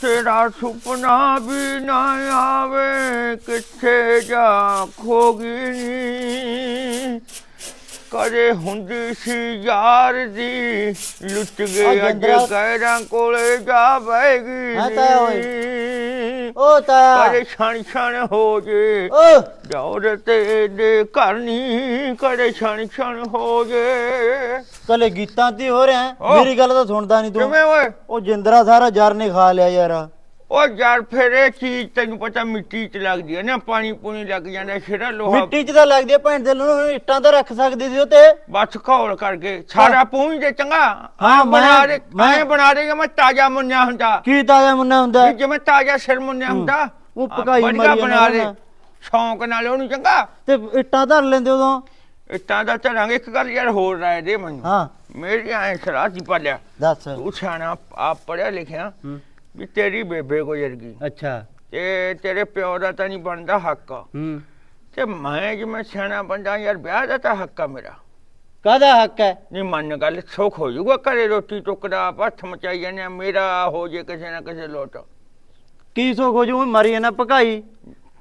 ਤੇਰਾ ਸੁਪਨਾ ਵੀ ਨਾ ਆਵੇ ਕਿੱਥੇ ਜਾ ਖੋਗੀ ਨੀ ਕਦੇ ਹੁੰਦੀ ਸੀ ਯਾਰ ਦੀ ਲੁੱਟ ਗਏ ਅੱਜ ਗੈਰਾਂ ਕੋਲੇ ਜਾ ਬੈਗੀ ਹਾਂ ਤਾਂ ਓਏ। ਓ ਤਾ ਕਦੇ ਛਣ ਛਣ ਹੋ ਜੇ ਓ ਜੋਰ ਤੇ ਦੇ ਕਰਨੀ ਕਦੇ ਛਣ ਛਣ ਹੋ ਜੇ। ਕਲੇ ਗੀਤਾਂ ਤੇ ਹੋ ਰਿਹਾ। ਮੇਰੀ ਗੱਲ ਤਾਂ ਸੁਣਦਾ ਨਹੀਂ ਤੂੰ। ਕਿਵੇਂ ਓਏ? ਉਹ ਜਿੰਦਰਾ ਸਾਰਾ ਜਰ ਨੇ ਖਾ ਲਿਆ ਯਾਰ। ਉਹ ਯਾਰ ਫਿਰ ਇਹ ਚੀਜ਼ ਤੈਨੂੰ ਪਤਾ ਮਿੱਟੀ 'ਚ ਲੱਗਦੀ ਹੈ ਨਾ ਪਾਣੀ ਪੂਣੀ ਲੱਗ ਜਾਂਦਾ ਸਿਰਾ ਲੋਹਾ ਮਿੱਟੀ 'ਚ ਤਾਂ ਲੱਗਦੀ ਆ ਭੈਣ ਦੇ ਨੂੰ ਇੱਟਾਂ ਤਾਂ ਰੱਖ ਸਕਦੀ ਸੀ ਉਹ ਤੇ ਬਸ ਘੋਲ ਕਰਕੇ ਸਾਰਾ ਪੂੰਝ ਦੇ ਚੰਗਾ। ਹਾਂ, ਐਂ ਬਣਾ ਮੈਂ- ਦੇ ਮੈਂ- ਮੈਂ ਬਣਾ ਦੇ ਮੈਂ ਤਾਜ਼ਾ ਮੁੰਨਿਆ ਹੁੰਦਾ। ਕੀ ਤਾਜ਼ਾ ਮੁੰਨਾ ਹੁੰਦਾ? ਵੀ ਜਿਵੇਂ ਤਾਜ਼ਾ ਸਿਰ ਮੁੰਨਿਆ ਹੁੰਦਾ। ਉਹ ਪਕਾਈ ਵਧੀਆ ਮਾਰੀ ਬਣਾ ਜਾਂਦਾ ਦੇ ਨਾ। ਸ਼ੌਂਕ ਨਾਲ ਉਹਨੂੰ ਚੰਗਾ। ਤੇ ਇੱਟਾਂ ਧਰ ਲੈਂਦੇ ਉਦੋਂ? ਇੱਟਾਂ ਦਾ ਧਰਾਂਗੇ ਇੱਕ ਗੱਲ ਯਾਰ ਹੋਰ ਰਾਏ ਦੇ ਮੈਨੂੰ। ਹਾਂ। ਮੇਰੀ ਐ ਦੀ ਪਾਲਿਆ। ਦੱਸ। ਤੂੰ ਸਿਆਣਾ ਆਪ ਪੜਿਆ ਲਿਖਿਆ ਹੂੰ। ਵੀ ਤੇਰੀ ਬੇਬੇ ਗੁਜ਼ਰ ਗਈ ਅੱਛਾ। ਤੇ ਤੇਰੇ ਪਿਓ ਦਾ ਤਾਂ ਨਹੀਂ ਬਣਦਾ ਹੱਕ। ਹੂੰ। ਤੇ ਮੈਂ ਜਿਵੇਂ ਸਿਆਣਾ ਬੰਦਾ ਯਾਰ ਵਿਆਹ ਦਾ ਤਾਂ ਹੱਕ ਆ ਮੇਰਾ। ਕਾਹਦਾ ਹੱਕ ਹੈ? ਨਹੀਂ ਮੰਨ ਗੱਲ ਸੁੱਖ ਹੋ ਜਾਊਗਾ ਘਰੇ ਰੋਟੀ ਟੁਕੜਾ ਹੱਥ ਮਚਾਈ ਜਾਂਦੇ ਆ, ਮੇਰਾ ਹੋ ਜੇ ਕਿਸੇ ਨਾ ਕਿਸੇ ਲੋਟ। ਕੀ ਸੋ ਖੋਜੂ ਮਰੀ ਨਾ ਭਕਾਈ।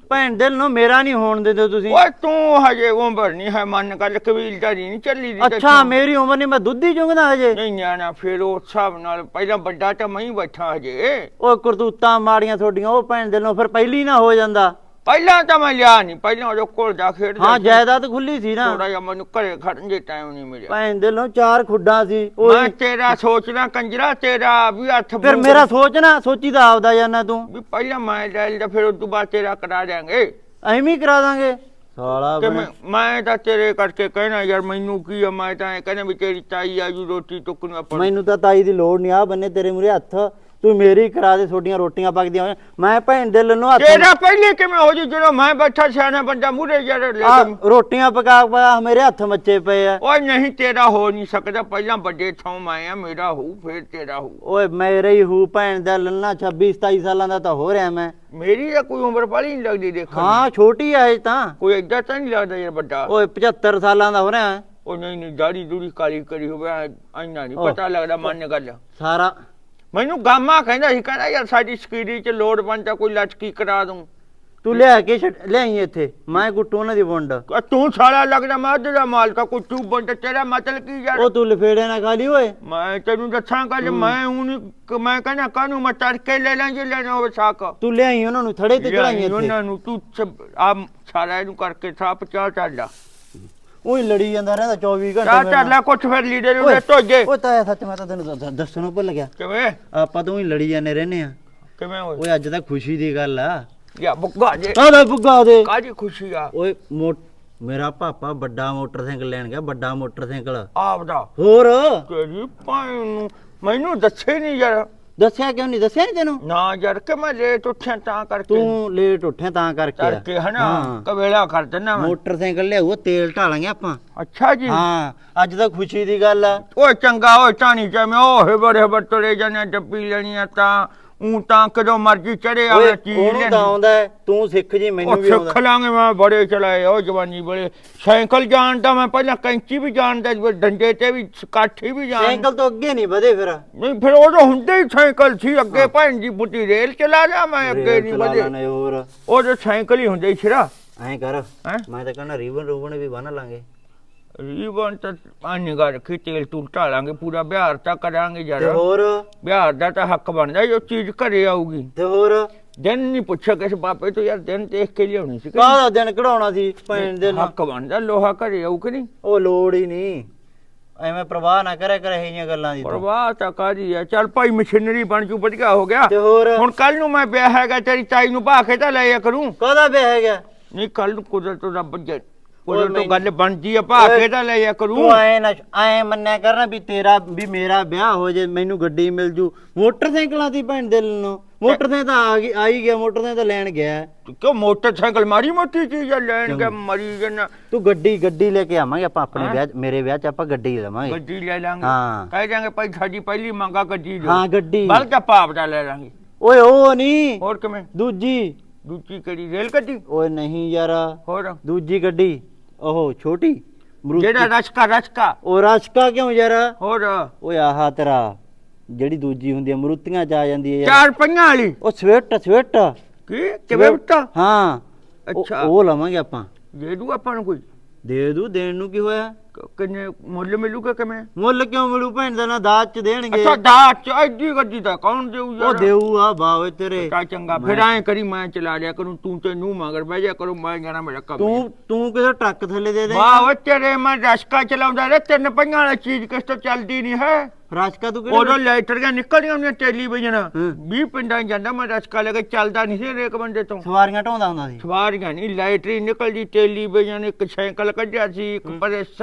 ਭੈਣ ਦਿਲ ਨੂੰ ਮੇਰਾ ਨਹੀਂ ਹੋਣ ਦਿੰਦੇ ਤੁਸੀਂ। ਓਏ ਤੂੰ ਹਜੇ ਉਮਰ ਨਹੀਂ ਹੈ ਮੰਨ ਗੱਲ ਕਬੀਲਦਾਰੀ ਨਹੀਂ ਚੱਲੀ ਦੀ ਅੱਛਾ ਮੇਰੀ ਉਮਰ ਨਹੀਂ ਮੈਂ ਦੁੱਧ ਹੀ ਚੁੰਗਦਾ ਹਜੇ। ਨਹੀਂ ਨਿਆਣਾ ਫਿਰ ਉਸ ਹਿਸਾਬ ਨਾਲ ਪਹਿਲਾਂ ਵੱਡਾ ਤਾਂ ਮੈਂ ਹੀ ਬੈਠਾ ਹਜੇ। ਉਹ ਕਰਤੂਤਾਂ ਮਾੜੀਆਂ ਤੁਹਾਡੀਆਂ ਉਹ ਭੈਣ ਦਿਲ ਨੂੰ ਫਿਰ ਪਹਿਲੀ ਨਾ ਹੋ ਜਾਂਦਾ। ਪਹਿਲਾਂ ਤਾਂ ਮੈਂ ਲਿਆ ਨਹੀਂ ਪਹਿਲਾਂ ਉਹਦੇ ਕੋਲ ਜਾ ਖੇਡਦਾ ਹਾਂ ਜਾਇਦਾਦ ਖੁੱਲੀ ਸੀ ਨਾ। ਥੋੜਾ ਜਿਹਾ ਮੈਨੂੰ ਘਰੇ ਖੜਨ ਦੇ ਟਾਈਮ ਨਹੀਂ ਮਿਲਿਆ। ਭੈਣ ਦਿਲ ਨੂੰ ਚਾਰ ਖੁੱਡਾਂ ਸੀ ਮੈਂ ਉਹ ਤੇਰਾ ਸੋਚਣਾ ਕੰਜਰਾ ਤੇਰਾ ਵੀ ਹੱਥ ਫਿਰ ਬੂਟ- ਮੇਰਾ ਸੋਚਣਾ ਸੋਚੀ ਤਾਂ ਆਪਦਾ ਜਾਨਾ ਤੂੰ। ਵੀ ਪਹਿਲਾਂ ਮੈਂ ਲੈ ਲਿਆ ਫਿਰ ਉਸ ਤੋਂ ਬਾਅਦ ਤੇਰਾ ਕਰਾ ਦਿਆਂਗੇ। ਐਵੇਂ ਹੀ ਕਰਾ ਦਾਂਗੇ। ਸਾਲਾ ਬਣਾ- ਮੈਂ ਮੈਂ ਤਾਂ ਤੇਰੇ ਕਰਕੇ ਕਹਿਣਾ ਯਾਰ ਮੈਨੂੰ ਕੀ ਆ ਮੈਂ ਤਾਂ ਇਹ ਕਹਿੰਦਾ ਵੀ ਤੇਰੀ ਤਾਈ ਆਜੂ ਰੋਟੀ ਟੁੱਕਣ ਆਪਾਂ ਮੈਨੂੰ ਤਾਂ ਤਾਈ ਦੀ ਲੋੜ ਨਹੀਂ ਆ ਬੰਨੇ ਤੇਰੇ ਮੂਰੇ ਹੱਥ। ਤੂੰ ਮੇਰੀ ਕਰਾ ਦੇ ਤੁਹਾਡੀਆਂ ਰੋਟੀਆਂ ਪੱਕਦੀਆਂ ਹੋਈਆਂ। ਮੈਂ ਭੈਣ ਦਿਲ ਨੂੰ ਹੱਥ ਤੇਰਾ ਪਹਿਲੇ ਕਿਵੇਂ ਹੋ ਜੂ? ਜਦੋਂ ਮੈਂ ਬੈਠਾ ਸਿਆਣਾ ਬੰਦਾ ਮੂਰੇ ਯਾਰ ਲੈ ਆ ਕੇ ਰੋਟੀਆਂ ਪਕਾ ਪਕਾ ਮੇਰੇ ਹੱਥ ਮੱਚੇ ਪਏ ਆ। ਓਏ ਨਹੀਂ ਤੇਰਾ ਹੋ ਨਹੀਂ ਸਕਦਾ। ਪਹਿਲਾਂ ਵੱਡੇ ਥਾਂ ਮੈਂ ਆ ਮੇਰਾ ਹੋਊ ਫਿਰ ਤੇਰਾ ਹੋਊ ਓਏ ਮੇਰੇ ਹੀ ਹੂ ਭੈਣ ਦਾ ਲੱਲਾ 26 27 ਸਾਲਾਂ ਦਾ ਤਾਂ ਹੋ ਰਿਹਾ ਮੈਂ। ਮੇਰੀ ਤਾਂ ਕੋਈ ਉਮਰ ਬਾਲੀ ਨਹੀਂ ਲੱਗਦੀ ਦੇਖਣ ਨੂੰ। ਹਾਂ ਛੋਟੀ ਆ ਇਹ ਤਾਂ। ਕੋਈ ਏਦਾਂ ਤਾਂ ਨਹੀਂ ਲੱਗਦਾ ਯਾਰ ਵੱਡਾ। ਓਏ 75 ਸਾਲਾਂ ਦਾ ਹੋ ਰਿਹਾ। ਉਹ ਨਹੀਂ ਨਹੀਂ ਦਾੜੀ ਦੂੜੀ ਕਾਲੀ ਕਰੀ ਹੋਵੇ ਐਨਾ ਨਹੀਂ। ਪਤਾ ਲੱਗਦਾ ਮੰਨ ਗੱਲ। ਸਾਰਾ ਮੈਨੂੰ ਗਾਮਾ ਕਹਿੰਦਾ ਸੀ ਕਹਿੰਦਾ ਯਾਰ ਸਾਡੀ ਸਕੀਰੀ ਚ ਲੋਡ ਬਣਦਾ ਕੋਈ ਲਟਕੀ ਕਰਾ ਦੂੰ। ਤੂੰ ਲਿਆ ਕੇ ਛੱਡ- ਲਿਆਈ ਇੱਥੇ ਮੈਂ ਗੁੱਟੂ ਉਹਨਾਂ ਦੀ ਵੰਡ। ਤੂੰ ਸਾਲਾ ਲੱਗਦਾ ਮੈਂ ਅੱਧ ਦਾ ਮਾਲਕਾ ਕੋਈ ਤੂੰ ਬੰਦਾ ਤੇਰਾ ਮਤਲਬ ਕੀ ਯਾਰ? ਉਹ ਤੂੰ ਲਫੇੜੇ ਨਾ ਖਾ ਲਈ ਓਏ? ਮੈਂ ਤੈਨੂੰ ਦੱਸਾਂ ਗੱਲ ਮੈਂ ਹੁਣ ਮੈਂ ਕਹਿੰਦਾ ਕਾਹਨੂੰ ਮੈਂ ਤੜਕੇ ਲੈ ਲਾਂ ਜੇ ਲੈਣਾ ਹੋਵੇ ਸਾਕ। ਤੂੰ ਲਿਆਈ ਉਹਨਾਂ ਨੂੰ ਥੜੇ ਤੇ ਚੜਾਈ ਇੱਥੇ। ਉਹਨਾਂ ਨੂੰ ਤੂੰ ਆ ਸਾਰਾ ਇਹਨੂੰ ਕਰਕੇ ਥਾਪ ਚਾਹ ਚੱਲ ਉਹੀ ਲੜੀ ਜਾਂਦਾ ਰਹਿੰਦਾ 24 ਘੰਟੇ ਚਾਹ ਮੇਰੇ। ਕੁਛ ਫਿਰ ਲੀਡਰ ਉਹਦੇ ਧੋਜੇ ਓਏ ਤਾਇਆ ਸੱਚ ਮੈਂ ਤਾਂ ਤੈਨੂੰ ਦੱਸ- ਦੱਸਣੋਂ ਭੁੱਲ ਗਿਆ। ਕਿਵੇਂ? ਆਪਾਂ ਤਾਂ ਉਹੀ ਲੜੀ ਜਾਂਦੇ ਰਹਿੰਦੇ ਆ ਕਿਵੇਂ ਹੋਏ ਓਏ ਅੱਜ ਤਾਂ ਖੁਸ਼ੀ ਦੀ ਗੱਲ ਆ। ਯਾ ਬੁੱਗਾ ਜੇ। ਕਾਹਦਾ ਬੁੱਗਾ ਦੇ। ਕਾਜੀ ਖੁਸ਼ੀ ਆ? ਓਏ ਮੋ ਮੇਰਾ ਪਾਪਾ ਵੱਡਾ ਮੋਟਰਸਾਈਕਲ ਲੈਣ ਗਿਆ ਵੱਡਾ ਮੋਟਰਸਾਈਕਲ। ਆਪਦਾ। ਹੋਰ? ਤੇਰੀ ਭਾਈ ਨੂੰ ਮੈਨੂੰ ਦੱਸੇ ਨਹੀਂ ਯਾਰ। ਦੱਸਿਆ ਕਿਉਂ ਨਹੀਂ? ਦੱਸਿਆ ਨਹੀਂ ਤੈਨੂੰ? ਨਾ ਯਾਰ ਕਿ ਮੈਂ ਲੇਟ ਉੱਠਿਆ ਤਾਂ ਕਰਕੇ। ਤੂੰ ਲੇਟ ਉੱਠਿਆ ਤਾਂ ਕਰਕੇ। ਆ। ਕਰਕੇ ਹਨਾ ਹਾਂ। ਕਵੇਲਾ ਕਰ ਦਿੰਦਾ ਮੈਂ। ਮੋਟਰਸਾਈਕਲ ਲਿਆਊ ਤੇਲ ਢਾਲਾਂਗੇ ਆਪਾਂ। ਅੱਛਾ ਜੀ। ਹਾਂ ਅੱਜ ਤਾਂ ਖੁਸ਼ੀ ਦੀ ਗੱਲ ਆ। ਓਏ ਚੰਗਾ ਓਏ ਟਾਣੀ ਚਾ ਮੈਂ ਓਏ ਬੜੇ ਬੜੇ ਤੁਰੇ ਜਾਣੇ ਡੱਬੀ ਲੈਣੀ ਆ ਤਾਂ। ਉਂ ਤਾਂ ਕਦੋਂ ਮਰਜ਼ੀ ਚੜੇ ਓਏ ਆਵੇ ਚੀਜ਼ ਉਹਨੂੰ ਤਾਂ। ਆਉਂਦਾ ਹੈ, ਤੂੰ ਸਿੱਖ ਜੀ ਮੈਨੂੰ ਵੀ ਸਿੱਖ ਆਉਂਦਾ ਲਾਂਗੇ ਮੈਂ ਬੜੇ ਚਲਾਏ ਉਹ ਜਵਾਨੀ ਬੜੇ। ਸਾਈਕਲ ਜਾਣਦਾ ਮੈਂ ਪਹਿਲਾਂ ਕੈਂਚੀ ਵੀ ਜਾਣਦਾ ਸੀ, ਡੰਡੇ ਤੇ ਵੀ ਕਾਠੀ ਵੀ ਜਾਣ। ਸਾਈਕਲ ਤੋਂ ਅੱਗੇ ਨਹੀਂ ਵਧੇ ਫਿਰ। ਨਹੀਂ ਫਿਰ ਉਹ ਤਾਂ ਹੁੰਦੇ ਹੀ ਸਾਈਕਲ ਸੀ ਅੱਗੇ ਭੈਣ ਜੀ ਬੁੱਢੀ ਰੇਲ ਚਲਾ ਜਾ ਮੈਂ ਅੱਗੇ ਨਹੀਂ ਵਧੇ। ਹੋਰ। ਉਹ ਜੋ ਸਾਈਕਲ ਹੀ ਹੁੰਦੇ ਸੀ ਸਿਰਾ। ਐਂ ਕਰ ਹੈਂ? ਮੈਂ ਤਾਂ ਕਹਿੰਦਾ ਰੀਬਨ ਰੂਬਨ ਵੀ ਬੰਨ ਲਾਂਗੇ। ਰੀਬਨ ਤਾਂ ਆਨੇਗਾ ਰੱਖੀ ਤੇਲ ਤੂਲ ਢਾਲਾਂਗੇ ਪੂਰਾ ਬਿਹਾਰ ਤਾਂ ਕਰਾਂਗੇ ਤੇ ਯਾਰ ਹੋਰ? ਬਿਹਾਰ ਦਾ ਤਾਂ ਹੱਕ ਬਣਦਾ ਜੋ ਚੀਜ਼ ਘਰੇ ਆਊਗੀ। ਤੇ ਹੋਰ? ਦਿਨ ਨਹੀਂ ਪੁੱਛਿਆ ਕਿਸ ਬਾਪੇ ਤੋਂ ਯਾਰ ਦਿਨ ਦੇਖ ਕੇ ਲਿਆਉਣੀ ਸੀ ਕਿ ਕਾਹਦਾ ਦਿਨ ਕਢਾਉਣਾ ਸੀ ਭੈਣ ਦੇ ਨਾਲ? ਹੱਕ ਬਣਦਾ ਲੋਹਾ ਘਰੇ ਆਊ ਕਿ ਨਹੀਂ? ਉਹ ਲੋੜ ਹੀ ਨਹੀਂ। ਐਵੇਂ ਪ੍ਰਵਾਹ ਨਾ ਕਰਿਆ ਕਰ ਇਹ ਜੀਆਂ ਗੱਲਾਂ ਦੀ ਤੂੰ। ਪਰਵਾਹ ਤਾਂ ਕਾਦੀ ਆ? ਚੱਲ ਭਾਈ ਮਸ਼ੀਨਰੀ ਬਣ ਜੂ ਵਧੀਆ ਹੋ ਗਿਆ। ਤੇ ਹੋਰ? ਹੁਣ ਕੱਲ ਨੂੰ ਮੈਂ ਵਿਆਹ ਹੈਗਾ ਤੇਰੀ ਤਾਈ ਨੂੰ ਭਾ ਕੇ ਤਾਂ ਲੈ ਆ ਕਰੂੰ। ਕਾਹਦਾ ਵਿਆਹ ਹੈਗਾ? ਨਹੀਂ ਕੱਲ ਨੂੰ ਕੁਦਰਤ ਰੱਬ ਜੇ ਕੁਦਰਤ ਤੋਂ ਮੈਨੂੰ- ਗੱਲ ਬਣਦੀ ਆ ਭਾ ਓਏ, ਕੇ ਤਾਂ ਲੈ ਆ ਕਰੂੰ? ਤੂੰ ਐ ਨਾ ਐ ਮੰਨਿਆ ਕਰਨਾ ਵੀ ਤੇਰਾ ਵੀ ਮੇਰਾ ਵਿਆਹ ਹੋ ਜੇ ਮੈਨੂੰ ਗੱਡੀ ਮਿਲ ਜੂ। ਮੋਟਰਸਾਈਕਲਾਂ ਦੀ ਭੈਣ ਦਿਲ ਨੂੰ ਮੋਟਰ ਤੇ ਤਾਂ ਆ ਗਈ ਆ ਹੀ ਗਿਆ ਮੋਟਰ ਤੇ ਤਾਂ ਲੈਣ ਗਿਆ। ਕਿਉਂ ਮੋਟਰਸਾਈਕਲ ਮਾਰੀ ਮੋਟੀ ਚੀਜ਼ ਆ ਲੈਣ ਕੇ ਮਰੀ ਜਨ ਤੂੰ ਗੱਡੀ ਗੱਡੀ ਲੈ ਕੇ ਆਵਾਂਗੇ ਆਪਾਂ ਆਪਣੇ ਵਿਆਹ 'ਚ- ਮੇਰੇ ਵਿਆਹ 'ਚ ਆਪਾਂ ਗੱਡੀ ਲਵਾਂਗੇ। ਗੱਡੀ ਲੈ ਲਾਂਗੇ। ਹਾਂ। ਕਹਿ ਜਾਾਂਗੇ ਭਾਈ ਸਾਡੀ ਪਹਿਲੀ ਮੰਗਾ ਗੱਡੀ ਜੋ। ਹਾਂ ਗੱਡੀ। ਬਲ ਤਾਂ ਪਾਪ ਦਾ ਲੈ ਲਾਂਗੇ। ਓਏ ਉਹ ਨਹੀਂ ਹੋਰ ਕਿਵੇਂ? ਦੂਜੀ। ਦੂਜੀ ਕਿਹੜੀ? ਰੇਲ ਗੱਡੀ? ਓਏ ਨਹੀਂ ਯਾਰ। ਹੋਰ? ਦੂਜੀ ਗੱਡੀ। ਉਹ ਛੋਟੀ ਮਰੂਤੀ। ਜਿਹੜਾ ਰਸਕਾ ਰਸਕਾ। ਉਹ ਰਸ਼ਕਾ ਕਿਉਂ ਯਾਰ? ਹੋਰ। ਓਏ ਆਹ ਤੇਰਾ ਜਿਹੜੀ ਦੂਜੀ ਹੁੰਦੀ ਆ ਮਰੂਤੀਆਂ ਚ ਆ ਜਾਂਦੀ ਹੈ ਯਾਰ। ਚਾਰ ਪੰਜਾਂ ਵਾਲੀ। ਉਹ ਸਵਿਫਟ ਸਵਿਫਟ। ਕੀ? ਕਿਵੇਂ ਹਾਂ। ਉਹ- ਅੱਛਾ। ਉਹ ਲਵਾਂਗੇ ਆਪਾਂ। ਦੇ ਦੂ ਆਪਾਂ ਨੂੰ ਕੋਈ? ਦੇ ਦੂ ਦੇਣ ਨੂੰ ਕੀ ਹੋਇਆ? ਕਿੰਨੇ ਮੁੱਲ ਮਿਲੂਗਾ ਕਿਵੇਂ? ਮੁੱਲ ਕਿਉਂ ਮਿਲੂ ਭੈਣ ਦਾ ਨਾ ਦਾਜ ਚ ਦੇਣਗੇ। ਅੱਛਾ ਦਾ ਐਡੀ ਗੱਡੀ ਦਾ ਕੌਣ ਦੇਊ ਯਾਰ? ਉਹ ਦੇਊ ਆ ਬਾਵੇ ਤੇਰੇ। ਤਾਂ ਚੰਗਾ ਫਿਰ ਐਂ ਕਰੀ ਮੈਂ ਚਲਾ ਲਿਆ ਕਰੂੰ ਤੂੰ ਤੇ ਨੂੰ ਮਗਰ ਬਹਿ ਜਾ ਕਰੂੰ ਮੈਂ ਜਾਣਾ ਮੇਰਾ ਕੰਮ ਤੂੰ ਤੂੰ ਕਿਸੇ ਟਰੱਕ ਥੱਲੇ ਦੇ ਦੇ। ਵਾਹ ਓ ਤੇਰੇ ਮੈਂ ਰਸਕਾ ਚਲਾਉਂਦਾ ਰੇ ਤਿੰਨ ਪਈਆਂ ਵਾਲੀ ਚੀਜ਼ ਕਿਸ ਤੋਂ ਚੱਲਦੀ ਨਹੀਂ ਹੈ? ਰਸ਼ਕਾ ਤੂੰ ਉਦੋਂ ਕਿਹੜੇ ਲਾਈਟਰੀਆਂ ਨਿਕਲਦੀਆਂ ਹੁੰਦੀਆਂ ਟੈਲੀਵਿਜ਼ਨ ਹੂੰ। 20 ਪਿੰਡਾਂ 'ਚ ਜਾਂਦਾ ਮੈਂ ਰਸਕਾ ਲੈ ਕੇ ਚੱਲਦਾ ਨਹੀਂ ਸੀ ਹਰੇਕ ਬੰਦੇ ਤੋਂ। ਸਵਾਰੀਆਂ ਢੋਂਦਾ ਹੁੰਦਾ ਸੀ। ਸਵਾਰੀਆਂ ਨਹੀਂ ਲਾਈਟਰੀ ਨਿਕਲਦੀ ਟੈਲੀਵਿਜ਼ਨ ਇੱਕ ਸਾਈਕਲ ਕੱਢਿਆ ਸੀ ਇੱਕ ਪ੍ਰੈਸ।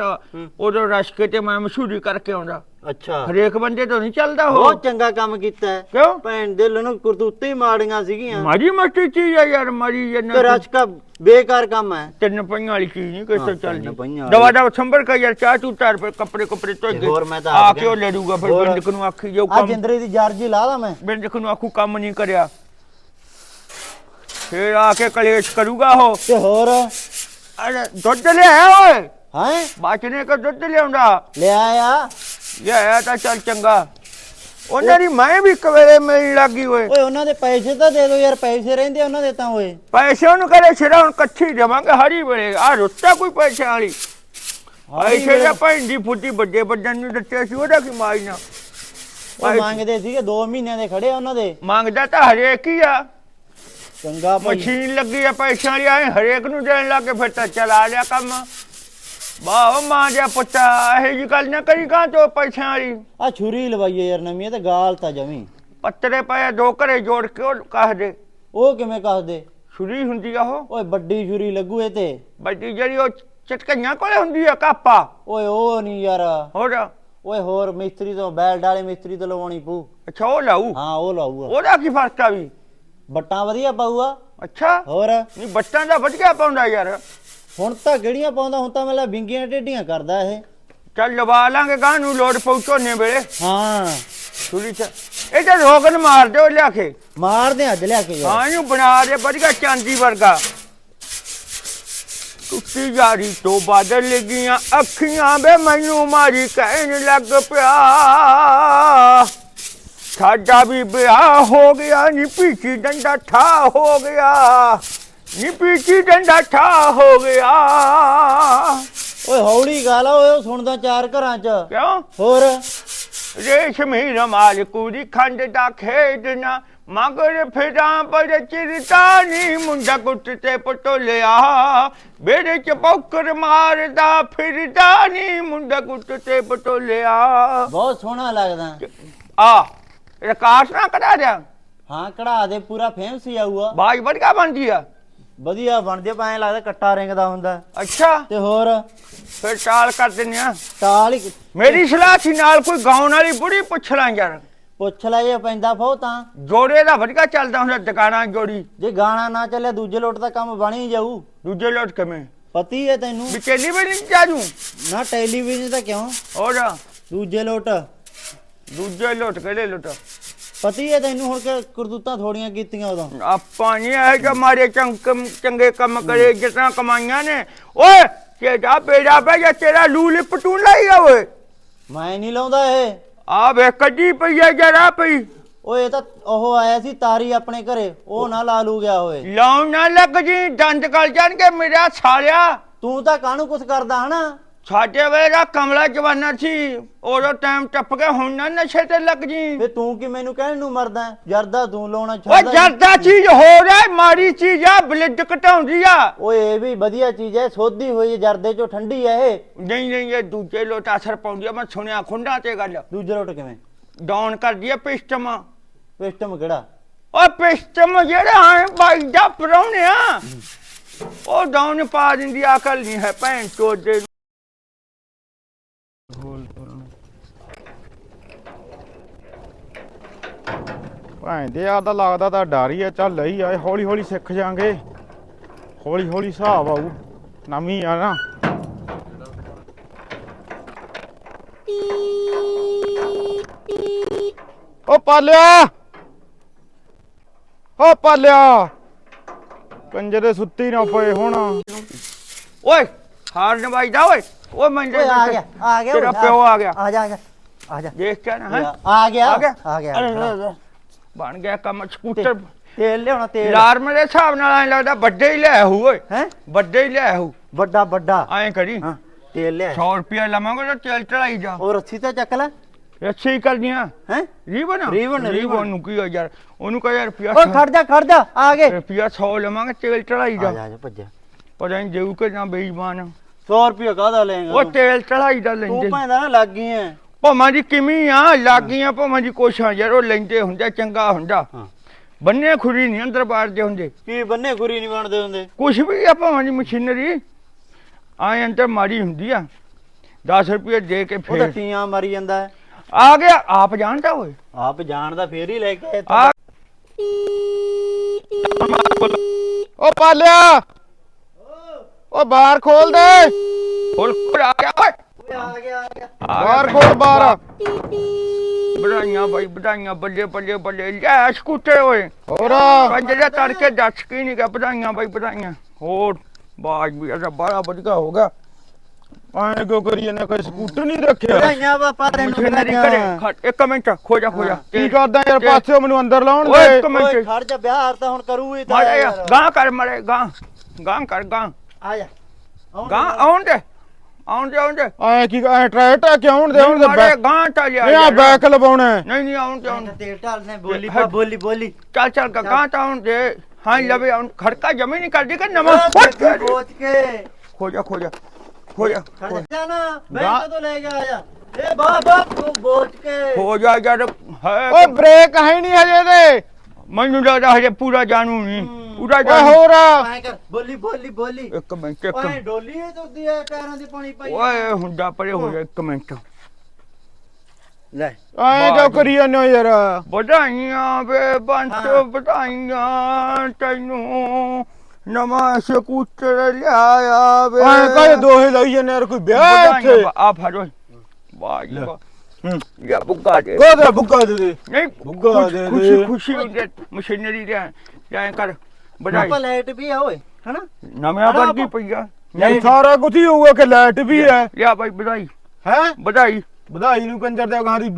ਉਦੋਂ ਰਸਕੇ ਤੇ ਮੈਂ ਮਸ਼ਹੂਰੀ ਕਰਕੇ ਆਉਂਦਾ। ਅੱਛਾ। ਹਰੇਕ ਬੰਦੇ ਤੋਂ ਨਹੀਂ ਚੱਲਦਾ ਬਹੁਤ ਉਹ ਚੰਗਾ ਕੰਮ ਕੀਤਾ ਹੈ। ਕਿਉਂ? ਭੈਣ ਦੇ ਨੂੰ ਕਰਤੂਤੇ ਹੀ ਮਾੜੀਆਂ ਸੀਗੀਆਂ। ਮਾਰੀ ਮਸਤੀ ਚੀਜ਼ ਆ ਯਾਰ ਮਾਰੀ ਤੇ ਜਨਾ ਰਸ਼ਕਾ ਬੇਕਾਰ ਕੰਮ ਹੈ। ਤਿੰਨ ਪਈਆਂ ਵਾਲੀ ਚੀਜ਼ ਨਹੀਂ ਕਿਸ ਹਾਂ, ਤਿੰਨ ਚੱਲਦੀ ਵਾਲੀ। ਦਵਾ ਦਵਾ ਸੰਭਰ ਕੇ ਯਾਰ ਚਾਹ ਤੂੰ ਤਾਰ ਪਰ ਕੱਪੜੇ ਕੁਪੜੇ ਧੋ ਤੇ ਕੇ ਹੋਰ ਮੈਂ ਤਾਂ ਆ ਕੇ ਉਹ ਲੈ ਲੂਗਾ ਫਿਰ ਹੋਰ। ਬਿੰਦਕ ਨੂੰ ਆਖੀ ਜਾਊ ਆ ਕੰਮ। ਜਿੰਦਰੇ ਦੀ ਜਰਜੀ ਲਾ ਦਾਂ ਮੈਂ। ਬਿੰਦਕ ਨੂੰ ਆਖੂ ਕੰਮ ਨਹੀਂ ਕਰਿਆ। ਫਿਰ ਆ ਕੇ ਕਲੇਸ਼ ਕਰੂਗਾ ਉਹ। ਤੇ ਹੋਰ? ਅਰੇ ਦੁੱਧ ਲਿਆ ਓਏ। ਹੈ? ਬਾਚਨੇ ਕਾ ਦੁੱਧ ਲਿਆਉਂਦਾ। ਲੈ ਆਇਆ ਲਿਆਇਆ ਤਾਂ ਚੱਲ ਚੰਗਾ। ਉਹਨਾਂ ਦੀ ਮੈਂ ਵੀ ਕਵੇਰੇ ਮਿਲਣ ਲੱਗੀ ਓਏ। ਓਏ ਉਹਨਾਂ ਦੇ ਪੈਸੇ ਤਾਂ ਦੇ ਦਿਓ ਯਾਰ ਪੈਸੇ ਰਹਿੰਦੇ ਉਹਨਾਂ ਦੇ ਤਾਂ ਓਏ। ਪੈਸੇ ਉਹਨੂੰ ਕਰੇ ਸਿਰਾ ਹੁਣ ਇਕੱਠੀ ਦੇਵਾਂਗੇ ਹਰੀ ਵੇਲੇ। ਆ ਰੁੱਤਾ ਕੋਈ ਪੈਸੇ ਵਾਲੀ। ਪੈਸੇ ਦਾ ਪੈਂਦੀ ਫੁੱਟੀ ਵੱਡੇ ਵੱਡਣ ਨੂੰ ਦਿੱਤੇ ਸੀ ਉਹਦਾ ਕੀ ਮਾਇਨਾ ਉਹ ਮੰਗਦੇ ਸੀਗੇ 2 ਮਹੀਨਿਆਂ ਦੇ ਖੜੇ ਉਹਨਾਂ ਦੇ। ਮੰਗਦਾ ਤਾਂ ਹਰੇਕ ਹੀ ਆ। ਚੰਗਾ ਭਾਈ। ਮਸ਼ੀਨ ਲੱਗੀ ਆ ਪੈਸਿਆਂ ਵਾਲੀ ਆਏ ਹਰੇਕ ਨੂੰ ਦੇਣ ਲੱਗੇ ਫਿਰ ਤਾਂ ਚਲਾ ਲਿਆ ਕੰਮ। ਬਾਹ ਮਾਂ ਜਿਹਾ ਪੁੱਤਾ ਇਹ ਜੀ ਗੱਲ ਨਾ ਕਰੀ ਕਾਂ ਤੋਂ ਪੈਸਿਆਂ ਵਾਲੀ। ਆ ਛੁਰੀ ਲਵਾਈਏ ਯਾਰ ਨਵੀਂ ਇਹ ਤੇ ਗਾਲ ਤਾਂ ਜਮੀ। ਪੱਤਰੇ ਪਏ ਦੋ ਘਰੇ ਜੋੜ ਕੇ ਉਹ ਕਹ ਦੇ। ਉਹ ਕਿਵੇਂ ਕੱਸਦੇ ਛੁਰੀ ਹੁੰਦੀ ਆ ਉਹ। ਓਏ ਵੱਡੀ ਛੁਰੀ ਲੱਗੂ ਇਹ ਤੇ। ਵੱਡੀ ਜਿਹੜੀ ਉਹ ਚਟਕਈਆਂ ਕੋਲੇ ਹੁੰਦੀ ਆ ਕਾਪਾ। ਓਏ ਉਹ ਨਹੀਂ ਯਾਰ। ਹੋਰ? ਓਏ ਹੋਰ ਮਿਸਤਰੀ ਤੋਂ ਬੈਲ ਡਾਲੇ ਮਿਸਤਰੀ ਤੋਂ ਲਵਾਉਣੀ ਪਊ। ਅੱਛਾ ਉਹ ਲਾਊ? ਹਾਂ ਉਹ ਲਾਊਗਾ। ਉਹਦਾ ਕੀ ਫ਼ਰਕ ਆ ਵੀ? ਬੱਟਾਂ ਵਧੀਆ ਪਾਊਗਾ। ਅੱਛਾ। ਹੋਰ? ਨਹੀਂ ਬੱਚਾ ਦਾ ਵਧੀਆ ਪਾਉਂਦਾ ਯਾਰ। ਹੁਣ ਤਾਂ ਕਿਹੜੀਆਂ ਪਾਉਂਦਾ ਹੁਣ ਤਾਂ ਮੇਲਾ ਵਿੰਗੀਆਂ ਟੇਡੀਆਂ ਕਰਦਾ ਇਹ। ਚੱਲ ਲਵਾ ਲਾਂਗੇ ਗਾਂ ਨੂੰ ਲੋੜ ਪਹੁੰਚੋਨੇ ਵੇਲੇ। ਹਾਂ। ਛੁਰੀ ਚ ਇਹ ਤਾਂ ਰੋਗਨ ਮਾਰ ਦਿਓ ਲਿਆ ਕੇ। ਮਾਰਦੇ ਅੱਜ ਲਿਆ ਕੇ ਯਾਰ। ਹਾਂ ਇਹਨੂੰ ਬਣਾ ਦੇ ਵਧੀਆ ਚਾਂਦੀ ਵਰਗਾ। ਟੁੱਟੀ ਜਾਰੀ ਤੋਂ ਬਾਦਲ ਲੱਗੀਆਂ ਅੱਖੀਆਂ ਵੇ ਮੈਨੂੰ ਮਾਰੀ ਕਹਿਣ ਲੱਗ ਪਿਆ। ਸਾਡਾ ਵੀ ਵਿਆਹ ਹੋ ਗਿਆ ਨੀ ਪੀਚੀ ਡੰਡਾ ਠਾ ਹੋ ਗਿਆ। ਨੀ ਪੀਚੀ ਡੰਡਾ ਠਾ ਹੋ ਗਿਆ। ਓਏ ਹੌਲੀ ਗਾਲਾ ਓਏ ਉਹ ਸੁਣਦਾ ਚਾਰ ਘਰਾਂ ਚ। ਕਿਉਂ? ਹੋਰ? ਰੇਸ਼ਮੀ ਰਮਾਲ ਕੁੜੀ ਖੰਡ ਦਾ ਖੇਡਣਾ ਮਗਰ ਫਿਰਾਂ ਪਰ ਚਿਰਤਾ ਨੀ ਮੁੰਡਾ ਗੁੱਟ ਤੇ ਪਟੋਲਿਆ। ਬੇੜੇ ਚ ਪੌਕਰ ਮਾਰਦਾ ਫਿਰਦਾ ਨੀ ਮੁੰਡਾ ਗੁੱਟ ਤੇ ਪਟੋਲਿਆ। ਬਹੁਤ ਸੋਹਣਾ ਲੱਗਦਾ। ਆ ਰਕਾਸ ਨਾ ਕਰਾ ਦਿਆਂ। ਹਾਂ ਕਢਾ ਦੇ ਪੂਰਾ ਫੇਮਸ ਹੀ ਆਊਗਾ। ਬਾਜ ਵਧੀਆ ਬਣਦੀ ਆ। ਵਧੀਆ ਬਣਦੇ ਪਾ ਐਂ ਲੱਗਦਾ ਕੱਟਾ ਰਿੰਗਦਾ ਹੁੰਦਾ। ਅੱਛਾ। ਤੇ ਹੋਰ? ਫਿਰ ਟਾਲ ਕਰ ਦਿੰਨੇ ਆ ਟਾਲ ਹੀ ਮੇਰੀ ਸਲਾਹ ਸੀ ਨਾਲ ਕੋਈ ਗਾਉਣ ਵਾਲੀ ਬੁੜੀ ਪੁੱਛ ਲਾਂ ਯਾਰ। ਪੁੱਛ ਲੈ ਜੇ ਪੈਂਦਾ ਫੋ ਤਾਂ। ਜੋੜੇ ਦਾ ਵਧੀਆ ਚੱਲਦਾ ਹੁੰਦਾ ਦੁਕਾਨਾਂ ਜੋੜੀ। ਜੇ ਗਾਣਾ ਨਾ ਚੱਲਿਆ ਦੂਜੇ ਲੋਟ ਦਾ ਕੰਮ ਬਣ ਹੀ ਜਾਊ। ਦੂਜੇ ਲੋਟ ਕਿਵੇਂ? ਪਤੀ ਹੈ ਤੈਨੂੰ। ਵੀ ਟੈਲੀਵਿਜ਼ਨ ਜਾਜੂ? ਨਾ ਟੈਲੀਵਿਜ਼ਨ ਤਾਂ ਕਿਉਂ? ਹੋਰ। ਦੂਜੇ ਲੋਟ। ਦੂਜੇ ਲੋਟ ਕਿਹੜੇ ਲੋਟ? ਪਤੀ ਹੈ ਤੈਨੂੰ ਹੁਣ ਕਿ ਕਰਤੂਤਾਂ ਥੋੜੀਆਂ ਕੀਤੀਆਂ ਉਦੋਂ? ਆਪਾਂ ਨਹੀਂ ਇਹ ਜੋ ਮਾਰੇ ਚੰਗ ਚੰਗੇ ਕੰਮ ਕਰੇ ਜਿਤਨਾ ਕਮਾਈਆਂ ਨੇ। ਓਏ ਤੇਰਾ ਬੇੜਾ ਪੈ ਜਾ ਤੇਰਾ ਲੂਲੀ ਪਟੂਨ ਲਈ ਆ ਓਏ। ਮੈਂ ਨਹੀਂ ਲਾਉਂਦਾ ਇਹ। ਆ ਵੇ ਕੱਢੀ ਪਈ ਆ ਜਰਾ ਪਈ। ਓਏ ਇਹ ਤਾਂ ਉਹ ਆਇਆ ਸੀ ਤਾਰੀ ਆਪਣੇ ਘਰੇ ਉਹ ਨਾ ਲਾ ਲੂ ਗਿਆ ਹੋਏ ਲਾਉਣ ਨਾ ਲੱਗ ਜੀ ਦੰਦ ਗਲ ਜਾਣਗੇ ਮੇਰਾ ਸਾਲਿਆ। ਤੂੰ ਤਾਂ ਕਾਹਨੂੰ ਕੁਛ ਕਰਦਾ ਹਨਾ? ਸਾਡੇ ਵੇਲੇ ਦਾ ਕਮਲਾ ਜਵਾਨਾ ਸੀ ਉਦੋਂ ਟਾਈਮ ਟੱਪ ਗਿਆ ਹੁਣ ਨਾ ਨਸ਼ੇ ਤੇ ਲੱਗ ਜੀ। ਫੇ ਤੂੰ ਕਿ ਮੈਨੂੰ ਕਹਿਣ ਨੂੰ ਮਰਦਾ ਹੈ? ਜਰਦਾ ਤੂੰ ਲਾਉਣਾ ਓ ਛੱਡਦਾ ਜਰਦਾ ਚੀਜ਼ ਹੋ ਰਿਹਾ ਮਾੜੀ ਚੀਜ਼ ਆ ਬਲੱਡ ਘਟਾਉਂਦੀ ਆ। ਓਏ ਇਹ ਵੀ ਵਧੀਆ ਚੀਜ਼ ਹੈ ਸੋਧੀ ਹੋਈ ਹੈ ਜਰਦੇ ਚੋਂ ਠੰਡੀ ਹੈ ਇਹ। ਨਹੀਂ ਨਹੀਂ ਇਹ ਦੂਜੇ ਲੋਟ ਅਸਰ ਪਾਉਂਦੀ ਆ ਮੈਂ ਸੁਣਿਆ ਖੁੰਡਾ ਤੇ ਗੱਲ। ਦੂਜੇ ਰੋਟ ਕਿਵੇਂ? ਡਾਊਨ ਕਰਦੀ ਆ ਪਿਸਟਮ। ਪਿਸਟਮ ਕਿਹੜਾ? ਓ ਪਿਸਟਮ ਜਿਹੜਾ ਹਾਂ ਬਾਈ ਦਾ ਪਰੌਣਿਆ ਉਹ ਡਾਊਨ ਪਾ ਦਿੰਦੀ ਅਕਲ ਨਹੀਂ ਹੈ ਭੈਣ ਚੋਦੇ ਭਾਂ ਦੇ ਆ ਤਾਂ ਲੱਗਦਾ ਤਾਂ ਡਰ ਹੀ ਆ ਚੱਲ ਲਈ ਆ ਹੌਲੀ ਹੌਲੀ ਸਿੱਖ ਜਾਾਂਗੇ। ਹੌਲੀ ਹੌਲੀ ਹਿਸਾਬ ਆਊ ਨਵੀਂ ਆ ਨਾ। ਓ ਪਾਲਿਆ! ਓ ਪਾਲਿਆ! ਕੰਜਰੇ ਸੁੱਤੀ ਨਾ ਪਏ ਹੁਣ। ਓਏ ਹਾਰਨ ਵੱਜਦਾ ਓਏ। ਓਏ ਮੈਂ ਓਏ ਆ ਗਿਆ ਆ ਗਿਆ ਤੇਰਾ ਪਿਓ ਆ ਗਿਆ। ਆ ਜਾ ਆ ਜਾ ਆ ਜਾ। ਦੇਖ ਕੇ ਨਾ ਹੈਂ? ਆ ਗਿਆ ਆ ਗਿਆ? ਆ ਗਿਆ। ਬਣ ਗਿਆ ਕੰਮ ਸਕੂਟਰ ਤੇਲ ਲਿਆਉਣਾ ਤੇਲ। ਯਾਰ ਮੇਰੇ ਹਿਸਾਬ ਨਾਲ ਐਂ ਲੱਗਦਾ ਵੱਡੇ ਹੀ ਲੈ ਆਹੂ ਓਏ। ਹੈ? ਵੱਡੇ ਹੀ ਲੈ ਆਹੂ ਵੱਡਾ ਵੱਡਾ। ਐਂ ਕਰੀ। ਹਾਂ ਤੇਲ ਲਿਆ 100 ਰੁਪਿਆ ਲਵਾਂਗਾ ਤਾਂ ਤੇਲ ਚੜਾਈ ਜਾ। ਉਹ ਰੱਸੀ ਤਾਂ ਚੱਕ ਲੈ। ਅੱਛੀ ਹੀ ਕਰਦੀਆਂ। ਹੈ? Ribbon, ribbon. ਰੀਬਨ। ਨੂੰ ਕੀ ਆ ਯਾਰ? ਉਹਨੂੰ ਕਹ ਯਾਰ ਰੁਪਿਆ ਓਏ ਖੜ ਜਾ ਖੜ ਜਾ ਆ ਗਏ। ਰੁਪਿਆ 100 ਲਵਾਂਗੇ ਤੇਲ ਚੜਾਈ ਆ ਜਾ ਜਾ ਆ ਜਾ ਭੱਜਿਆ। ਪਤਾ ਨਹੀਂ ਦੇਊ ਕਿ ਨਾ ਬੇਈਮਾਨ। 100 ਰੁਪਏ ਕਾਹਦਾ ਲੈਂਗਾ ਉਹ ਤੇਲ ਚੜਾਈ ਦਾ ਤੂੰ ਲੈਂਦੇ। ਭਾਂਦਾ ਨਾ ਲੱਗ ਗਈ ਐ। ਭੋਮਾਂ ਦੀ ਕਿਮੀ ਆ? ਲੱਗੀਆਂ ਭੋਮਾਂ ਦੀ ਕੋਸ਼ਾਂ ਯਾਰ ਉਹ ਲੈਂਦੇ ਹੁੰਦਾ ਚੰਗਾ ਹੁੰਦਾ। ਹਾਂ। ਬੰਨੇ ਖੁਰੀ ਨਹੀਂ ਅੰਦਰ ਬਾਹਰ ਦੇ ਹੁੰਦੇ। ਕੀ ਬੰਨੇ ਗੁਰੀ ਨਹੀਂ ਬਣਦੇ ਹੁੰਦੇ? ਕੁਛ ਵੀ ਆ ਭੋਮਾਂ ਦੀ ਮਸ਼ੀਨਰੀ। ਆਏ ਅੰਦਰ ਮਾਰੀ ਹੁੰਦੀ ਆ। 10 ਰੁਪਏ ਦੇ ਕੇ ਉਹ ਤਾਂ ਫੇਰ। ਟੀਆਂ ਮਾਰੀ ਜਾਂਦਾ ਹੈ। ਆ ਗਿਆ ਆਪ ਜਾਣਦਾ ਓਏ। ਆਪ ਜਾਣਦਾ ਫੇਰ ਹੀ ਲੈ ਕੇ ਆਏ ਆ। ਓ ਪਾਲਿਆ। ਓ ਬਾਹਰ ਖੋਲ ਦੇ। ਹੋਰ ਆ ਗਿਆ ਓਏ। ਆ ਗਿਆ ਆ ਗਿਆ। ਬਾਹਰ ਖੋਲ ਬਾਹਰ। ਬਧਾਈਆਂ ਬਾਈ ਬਧਾਈਆਂ ਬੱਲੇ ਬੱਲੇ ਬੱਲੇ। ਲੈ ਸਕੂਟਰ ਓਏ। ਹੋਰ। ਕੰਜਰਾ ਤੜਕੇ ਦੱਸ ਕੀ ਨਹੀਂ ਗਿਆ। ਬਧਾਈਆਂ ਬਾਈ ਬਧਾਈਆਂ ਹੋਰ ਬਾਜ ਵੀ ਅਜਾ ਬੜਾ ਵਧੀਆ ਹੋ ਗਿਆ। ਐਂ ਕਿਉਂ ਕਰੀ ਇਹਨੇ ਕੋਈ ਸਕੂਟਰ ਨਹੀਂ ਰੱਖਿਆ। ਵਧਾਈਆਂ ਬਾਪਾ ਤੈਨੂੰ ਖੜ ਇੱਕ ਮਿੰਟ ਖੋ ਜਾ ਖੋ ਜਾ। ਕੀ ਕਰਦਾ ਯਾਰ? ਪਾਸਿਓ ਮੈਨੂੰ ਅੰਦਰ ਲਾਉਣ ਓਏ ਦੇ। ਇੱਕ ਮਿੰਟ। ਖੜ ਜਾ ਵਿਆਹ ਤਾਂ ਹੁਣ ਕਰੂ ਹੀ ਤਾਂ। ਗਾਂ ਕਰ ਮਰੇ ਗਾਂ ਗਾਂ ਕਰ ਗਾਂ ਆ ਜਾ। ਗਾਂ। ਆਉਣ ਦੇ। ਆਉਣ ਦੇ ਆਉਣ ਦੇ ਐਂ ਕੀ ਐ ਟਰੈਕਟਰ ਕਿਉਂ ਹੁਣ ਦੇ ਹੁਣ ਦੇ ਬੈਕ ਗਾਂ ਟਾ ਲਿਆ ਇਹ ਆ ਬੈਕ ਲਵਾਉਣਾ। ਨਹੀਂ ਨਹੀਂ ਆਉਣ ਦੇ ਆਉਣ। ਤਾਂ ਤੇਲ ਢਾਲਨੇ ਬੋਲੀ। ਬੋਲੀ ਬੋਲੀ। ਚੱਲ ਚੱਲ ਗਾ- ਗਾਂ ਤਾਂ ਆਉਣ ਦੇ। ਹਾਂ ਲਵੇ ਆਉਣ। ਖੜਕਾ ਜਮੀ ਨਹੀਂ ਕਰਦੀ ਕਿ ਦੇਖੀ ਬੋਚ ਕੇ ਖੋ ਜਾ ਖੋ ਜਾ ਖੋ ਜਾ ਖੜ ਜਾ ਨਾ ਮੈਂ ਕਦੋਂ ਲੈ ਕੇ ਆਇਆ ਏ ਬਾਬਾ ਤੂੰ ਬੋਚ ਕੇ। ਹੋ ਜਾ ਯਾਰ ਹੈ ਓਏ ਬ੍ਰੇਕ ਹੈ ਨਹੀਂ ਹਜੇ ਦੇ ਮੈਨੂੰ ਲੱਗਦਾ ਹਜੇ ਪੂਰਾ ਜਾਣੂ ਨਹੀਂ। ਹੂੰ। ਪੂਰਾ ਓਏ ਜਾਣੂ। ਹੋਰ। ਐਂ ਕਰ ਬੋਲੀ ਬੋਲੀ ਬੋਲੀ। ਇੱਕ ਮਿੰਟ ਇੱਕ ਓਏ ਮਿੰਟ। ਡੋਲੀ ਇਹ ਤੁਰਦੀ ਐ ਟਾਇਰਾਂ ਦੀ ਪਾਣੀ ਪਾਈ। ਓਏ ਹੁੰਦਾ ਪਰੇ ਹੋ ਜਾ ਇੱਕ ਮਿੰਟ। ਲੈ। ਐਂ ਕਿਉਂ ਕਰੀ ਜਾਂਦੇ ਹੋ ਯਾਰ? ਵਧਾਈਆਂ ਵੇ ਬੰਤ ਹਾਂ। ਵਧਾਈਆਂ ਤੈਨੂੰ। ਨਵਾਂ ਸਕੂਟਰ ਲਿਆਇਆ ਵੇ। ਐਂ ਕਾਹਦੇ ਦੋਹੇ ਲਈ ਜਾਂਦੇ ਯਾਰ ਕੋਈ ਵਿਆਹ ਹੈ ਇੱਥੇ? ਆ ਫੜੋ। ਵਾਹ ਜੀ ਵਾਹ। ਯਾ ਬੁੱਗਾ ਦੇ। ਗੋਦਾ ਬੁੱਗਾ ਦੇ ਦੇ। ਨਹੀਂ ਬੁੱਗਾ ਖੁਸ਼- ਦੇ ਖੁਸ਼ੀ ਦੇ। ਖੁਸ਼ੀ ਦੇ ਮਸ਼ੀਨਰੀ ਦੇ ਐਂ ਕਰ ਵਧਾਈ ਆਪਾਂ ਲਾਈਟ ਵੀ ਆ ਓਏ ਹਨਾ? ਨਵਿਆਂ ਅਰੇ ਵਰਗੀ ਪਈਆ ਨਹੀਂ ਸਾਰਾ ਕੁਝ ਹੀ ਹੋਊਗਾ ਕਿ ਲਾਈਟ ਵੀ ਹੈ। ਲਿਆ ਬਾਈ ਵਧਾਈ ਹੈ? ਵਧਾਈ ਵਧਾਈ ਨੂੰ ਕੰਜਰ ਦੇ ਗਾਂ ਦੀ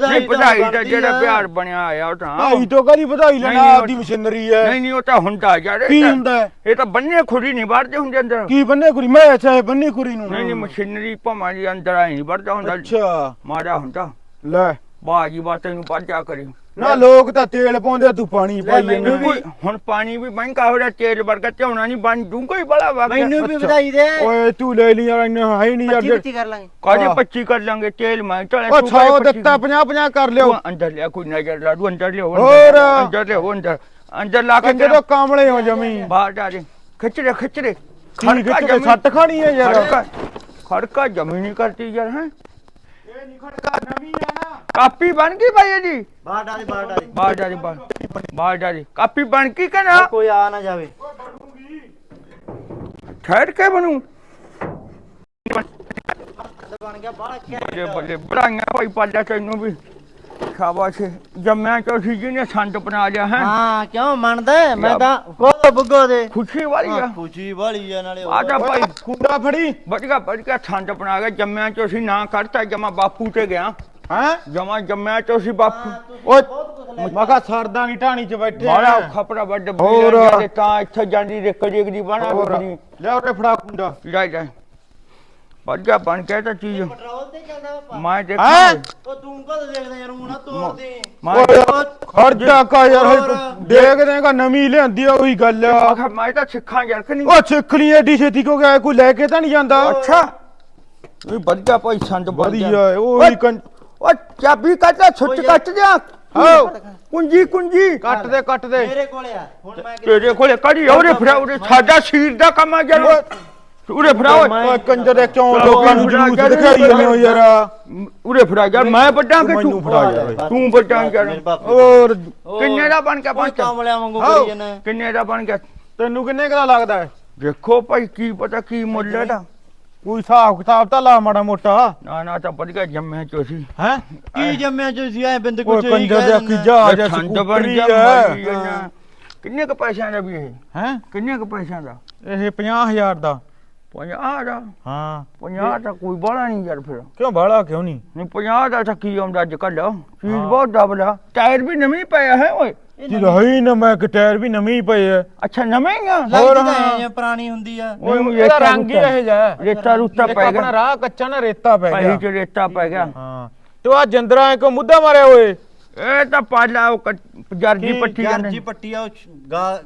ਨਹੀਂ ਵਧਾਈ ਦਾ ਜਿਹੜਾ। ਪਿਆਰ ਬਣਿਆ ਆ ਉਹ ਤਾਂ ਭਾਈ ਤੋਂ ਕਦੀ ਵਧਾਈ ਲੈਣਾ ਆਪਦੀ ਮਸ਼ੀਨਰੀ ਹੈ। ਨਹੀਂ ਨਹੀਂ ਉਹ ਤਾਂ ਹੁੰਦਾ ਯਾਰ ਇਹ ਕੀ ਤਾਂ- ਹੁੰਦਾ? ਇਹ ਤਾਂ ਬੰਨੇ ਖੁਰੀ ਨਹੀਂ ਵੜਦੇ ਹੁੰਦੇ ਅੰਦਰ। ਕੀ ਬੰਨੇ ਕੁੜੀ ਮੈਂ ਅੱਛਾ ਬੰਨੀ ਕੁੜੀ ਨੂੰ। ਨਹੀਂ ਨਹੀਂ ਮਸ਼ੀਨਰੀ ਭਾਵੇਂ ਅੰਦਰ ਆਈ ਨਹੀਂ ਵੜਦਾ ਹੁੰਦਾ। ਅੱਛਾ। ਮਾੜਾ ਹੁੰਦਾ। ਲੈ। ਬਾਜੀ ਬਾ ਤੈਨੂੰ ਵਾਜਾ ਕਰੀ। ਨਾ ਲੋਕ ਤਾਂ ਤੇਲ ਪਾਉਂਦੇ ਆ, ਤੂੰ ਪਾਣੀ ਪਾਈ ਮੈਨੂੰ ਜਾਂਦਾ ਵੀ- ਕੋਈ ਹੁਣ ਪਾਣੀ ਵੀ ਮਹਿੰਗਾ ਹੋ ਰਿਹਾ ਤੇਲ ਵਰਗਾ ਝੋਨਾ ਨਹੀਂ ਬਣ ਦੂੰਗਾ ਹੀ ਬੜਾ ਵਗ ਮੈਨੂੰ ਵੀ। ਵਧਾਈ ਦੇ। ਓਏ ਤੂੰ ਲੈ ਲਈ ਯਾਰ ਇੰਨਾ ਹੈ ਹੀ ਨਹੀਂ ਯਾਰ ਪੱਚੀ ਕਰ ਲਾਂਗੇ। ਕਾਜੀ ਆਹ। 25 ਕਰ ਲਾਂਗੇ ਤੇਲ? ਮੈਂ ਚਲੇ ਉਹ 100 ਦਿੱਤਾ 50 50 ਕਰ ਲਿਓ। ਅੰਦਰ ਲਿਆ ਕੋਈ ਨਜ਼ਰ ਲਾ ਦੂ ਅੰਦਰ ਲਿਓ ਹੋਰ? ਅੰਦਰ ਲਿਓ ਅੰਦਰ। ਅੰਦਰ ਲਾ ਕੇ ਤੋਂ ਕਾਮਲੇ ਹੋ ਜਮੀ। ਬਾਹਰ ਜਾ ਦੇ ਖਿੱਚ ਰੇ ਖਿੱਚ ਰੇ ਸੱਟ ਖਾਣੀ ਹੈ ਯਾਰ। ਖੜਕਾ ਖੜਕਾ ਜਮੀ ਨਹੀਂ ਕਰਤੀ ਯਾਰ ਹੈ? ਨਵੀਂ ਆ ਨਾ। ਕਾਪੀ ਬਣ ਗਈ ਭਾਈ ਜੀ? ਬਾਹਰ ਡਾਲੇ ਬਾਹਰ ਡਾਲੇ ਬਾਹਰ ਜਾ ਦੇ ਬਾਹਰ। ਬਾਹਰ ਜਾ ਦੇ ਕਾਪੀ ਬਣ ਗਈ ਕਿ ਨਾ? ਕੋਈ ਆ ਨਾ ਜਾਵੇ। ਠਹਿਰ ਕੇ ਬਣੂ। ਬਣ ਗਿਆ ਬਾਹਰ ਬੱਲੇ ਬੱਲੇ ਬੜਾਈਆਂ ਭਾਈ ਪਾਲਿਆ ਤੈਨੂੰ ਵੀ। ਸ਼ਾਬਾਸ਼ ਜੰਮਿਆ ਚੋ ਸੀ ਜਿਹਨੇ ਸੰਤ ਬਣਾ ਲਿਆ ਹੈ। ਹਾਂ ਕਿਉਂ ਮੰਨਦਾ ਹੈ? ਮੈਂ ਤਾਂ ਕੋਲ ਬੁੱਗੋ ਦੇ। ਖੁਸ਼ੀ ਵਾਲੀ ਆ। ਖੁਸ਼ੀ ਵਾਲੀ ਆ ਨਾਲੇ ਆ ਜਾ ਭਾਈ। ਖੁੰਡਾ ਫੜੀ। ਵਧੀਆ ਵਧੀਆ ਸੰਤ ਬਣਾ ਗਿਆ। ਜੰਮਿਆ ਚੋ ਸੀ ਨਾ ਕਰਤਾ ਜਮਾ ਬਾਪੂ ਤੇ ਗਿਆ। ਹੈ? ਜਮਾ ਜੰਮਿਆ ਚੋ ਸੀ ਬਾਪੂ ਓਏ ਮੈਂ ਕਿਹਾ ਸਰਦਾ ਨਹੀਂ ਢਾਣੀ ਚ ਬੈਠੇ ਆ। ਬਾਲਾ ਖਪੜਾ ਵੱਡ ਹੋਰ। ਤਾਂ ਇੱਥੇ ਜਾਂਦੀ ਰੇਕੜੀ ਦੀ ਬਣਾ ਹੋਰ। ਰੁਕਦੀ। ਲੈ ਉਹਨੇ ਫੜਾ ਖੁੰਡਾ। ਲੈ ਜਾ। ਵਧੀਆ ਬਣ ਕੇ ਤਾਂ ਚੀਜ਼। ਪੈਟਰੋਲ ਤੇ ਚੱਲਦਾ ਵਾ ਮੈਂ ਹੈਂ? ਦੇਖਾਂ ਉਹ ਤੂੰ ਕਦ ਦੇਖਦਾ ਯਾਰ ਮੂੰਹ ਨਾ ਤੋੜਦੇ ਮੈਂ ਜਾ ਕਾ ਯਾਰ ਹੋਰ। ਦੇਖ ਦੇਗਾ ਨਵੀਂ ਲਿਆਂਦੀ ਆ ਉਹੀ ਗੱਲ ਆ। ਮੈਂ ਤਾਂ ਸਿੱਖਾਂ ਯਾਰ ਕਿ ਨਹੀਂ? ਉਹ ਸਿੱਖ ਲਈ ਐਡੀ ਛੇਤੀ ਕਿਉਂ ਗਿਆ ਕੋਈ ਲੈ ਕੇ ਤਾਂ ਨਹੀਂ ਜਾਂਦਾ। ਅੱਛਾ। ਇਹ ਵਧੀਆ ਭਾਈ ਸੰਦ ਬਣ ਗਿਆ। ਵਧੀਆ ਉਹੀ ਕੰਨ ਓ ਚਾਬੀ ਕੱਟ ਲੈ ਛੁੱਟ ਓਏ ਕੱਟ ਜਾ। ਆਓ। ਕੁੰਜੀ ਕੁੰਜੀ। ਕੱਟ ਦੇ ਕੱਟ ਦੇ। ਮੇਰੇ ਕੋਲੇ ਆ ਹੁਣ ਮੈਂ ਕਿੱਥੇ- ਤੇਰੇ ਕੋਲੇ ਕੜੀ ਉਹਦੇ ਫੜਾ ਉਹਦੇ ਸਾਡਾ ਸੀਰ ਦਾ ਕੰਮ ਆ ਜਰ ਉਰੇ ਫੜਾ ਓਏ। ਓਏ ਕੰਜਰ ਦੇ ਕਿਉਂ ਚਲੋ ਲੋਕਾਂ ਨੂੰ ਫੜਾ ਜਲੂਸ ਜਾ, ਦਿਖਾਈ ਜਾਂਦੇ ਹੋ ਯਾਰ। ਉਰੇ ਫੜਾ ਯਾਰ ਮੈਂ ਵੱਡਾ ਕਿ ਮੈਨੂੰ ਤੂੰ ਫੜਾ ਯਾਰ। ਤੂੰ ਵੱਡਾ ਯਾਰ। ਮੇਰੇ ਬਾਪੂ ਔਰ ਕਿੰਨੇ ਦਾ ਬਣ ਗਿਆ ਕੋਈ ਪੰਜ ਕਾਮਲਿਆਂ ਵਾਂਗੂ। ਕਰੀ ਜਾਂਦਾ ਕਿੰਨੇ ਦਾ ਬਣ ਗਿਆ? ਤੈਨੂੰ ਕਿੰਨੇ ਕਦਾ ਲੱਗਦਾ ਹੈ? ਦੇਖੋ ਭਾਈ ਕੀ ਪਤਾ ਕੀ ਮੁੱਲ ਹੈ ਦਾ ਕੋਈ ਹਿਸਾਬ ਕਿਤਾਬ ਤਾਂ ਲਾ ਮਾੜਾ ਮੋਟਾ। ਨਾ ਨਾ ਤਾਂ ਵਧੀਆ ਜੰਮਿਆ ਚੋਸੀ ਹੈ? ਕੀ ਜੰਮਿਆ ਸੀ? ਐ ਬਿੰਦ ਓਏ ਕੁਛ ਕੰਜਰ ਦੇ ਕੀ ਜਾ ਜਾ ਠੰਡ ਬਣ ਸਕੂਟਰੀ ਗਿਆ ਹੈ ਮਰੀ ਜਾਣਾ। ਕਿੰਨੇ ਕ ਪੈਸਿਆਂ ਦਾ ਵੀ ਇਹ? ਹੈ? ਕਿੰਨੇ ਕ ਪੈਸਿਆਂ ਦਾ? ਇਹ 50000 ਦਾ। 50 ਦਾ। ਹਾਂ। 50 ਤਾਂ ਕੋਈ ਬੜਾ ਨਹੀਂ ਯਾਰ ਫਿਰ। ਕਿਉਂ ਬਾਲਾ ਕਿਉਂ ਨਹੀਂ? ਨਹੀਂ 50 ਦਾ ਤਾਂ ਕੀ ਆਉਂਦਾ ਅੱਜ ਕੱਲ ਚੀਜ਼ ਬਹੁਤ ਡਬਲਾ ਟਾਇਰ ਵੀ ਨਵੇਂ ਪਿਆ ਹੈ ਓਏ? ਜੀ ਰਹੀ ਨਾ ਮੈਂ ਕਿ ਟਾਇਰ ਵੀ ਨਵੇਂ ਹੀ ਪਏ ਐ ਅੱਛਾ ਨਵੇਂ ਹੀ ਆ? ਹੋਰ ਲੱਗਦੀ ਤਾਂ ਹਾਂ। ਐ ਜਿਵੇਂ ਪੁਰਾਣੀ ਹੁੰਦੀ ਆ। ਓਏ ਇਹਦਾ ਰੰਗ ਹੀ ਇਹ ਜਾ ਰੇਤਾ ਰੂਤਾ ਇੱਕ ਪੈ ਆਪਣਾ ਗਿਆ ਰਾਹ ਕੱਚਾ ਨਾ ਰੇਤਾ ਪੈ ਪਹੀ ਗਿਆ ਚ ਰੇਤਾ ਪੈ ਗਿਆ। ਹਾਂ। ਤੇ ਆ ਜੰਦਰਾ ਮੁੱਦਾ ਮਾਰਿਆ ਓਏ। ਇਹ ਤਾਂ ਪਾਲਾ ਉਹ ਕੱਟ- ਜਰਜੀ ਕੀ ਪੱਟੀ ਯਾਰ ਜਾਂਦੇ ਜੀ ਪੱਟੀ ਆ ਉਹ ਛ- ਗਾ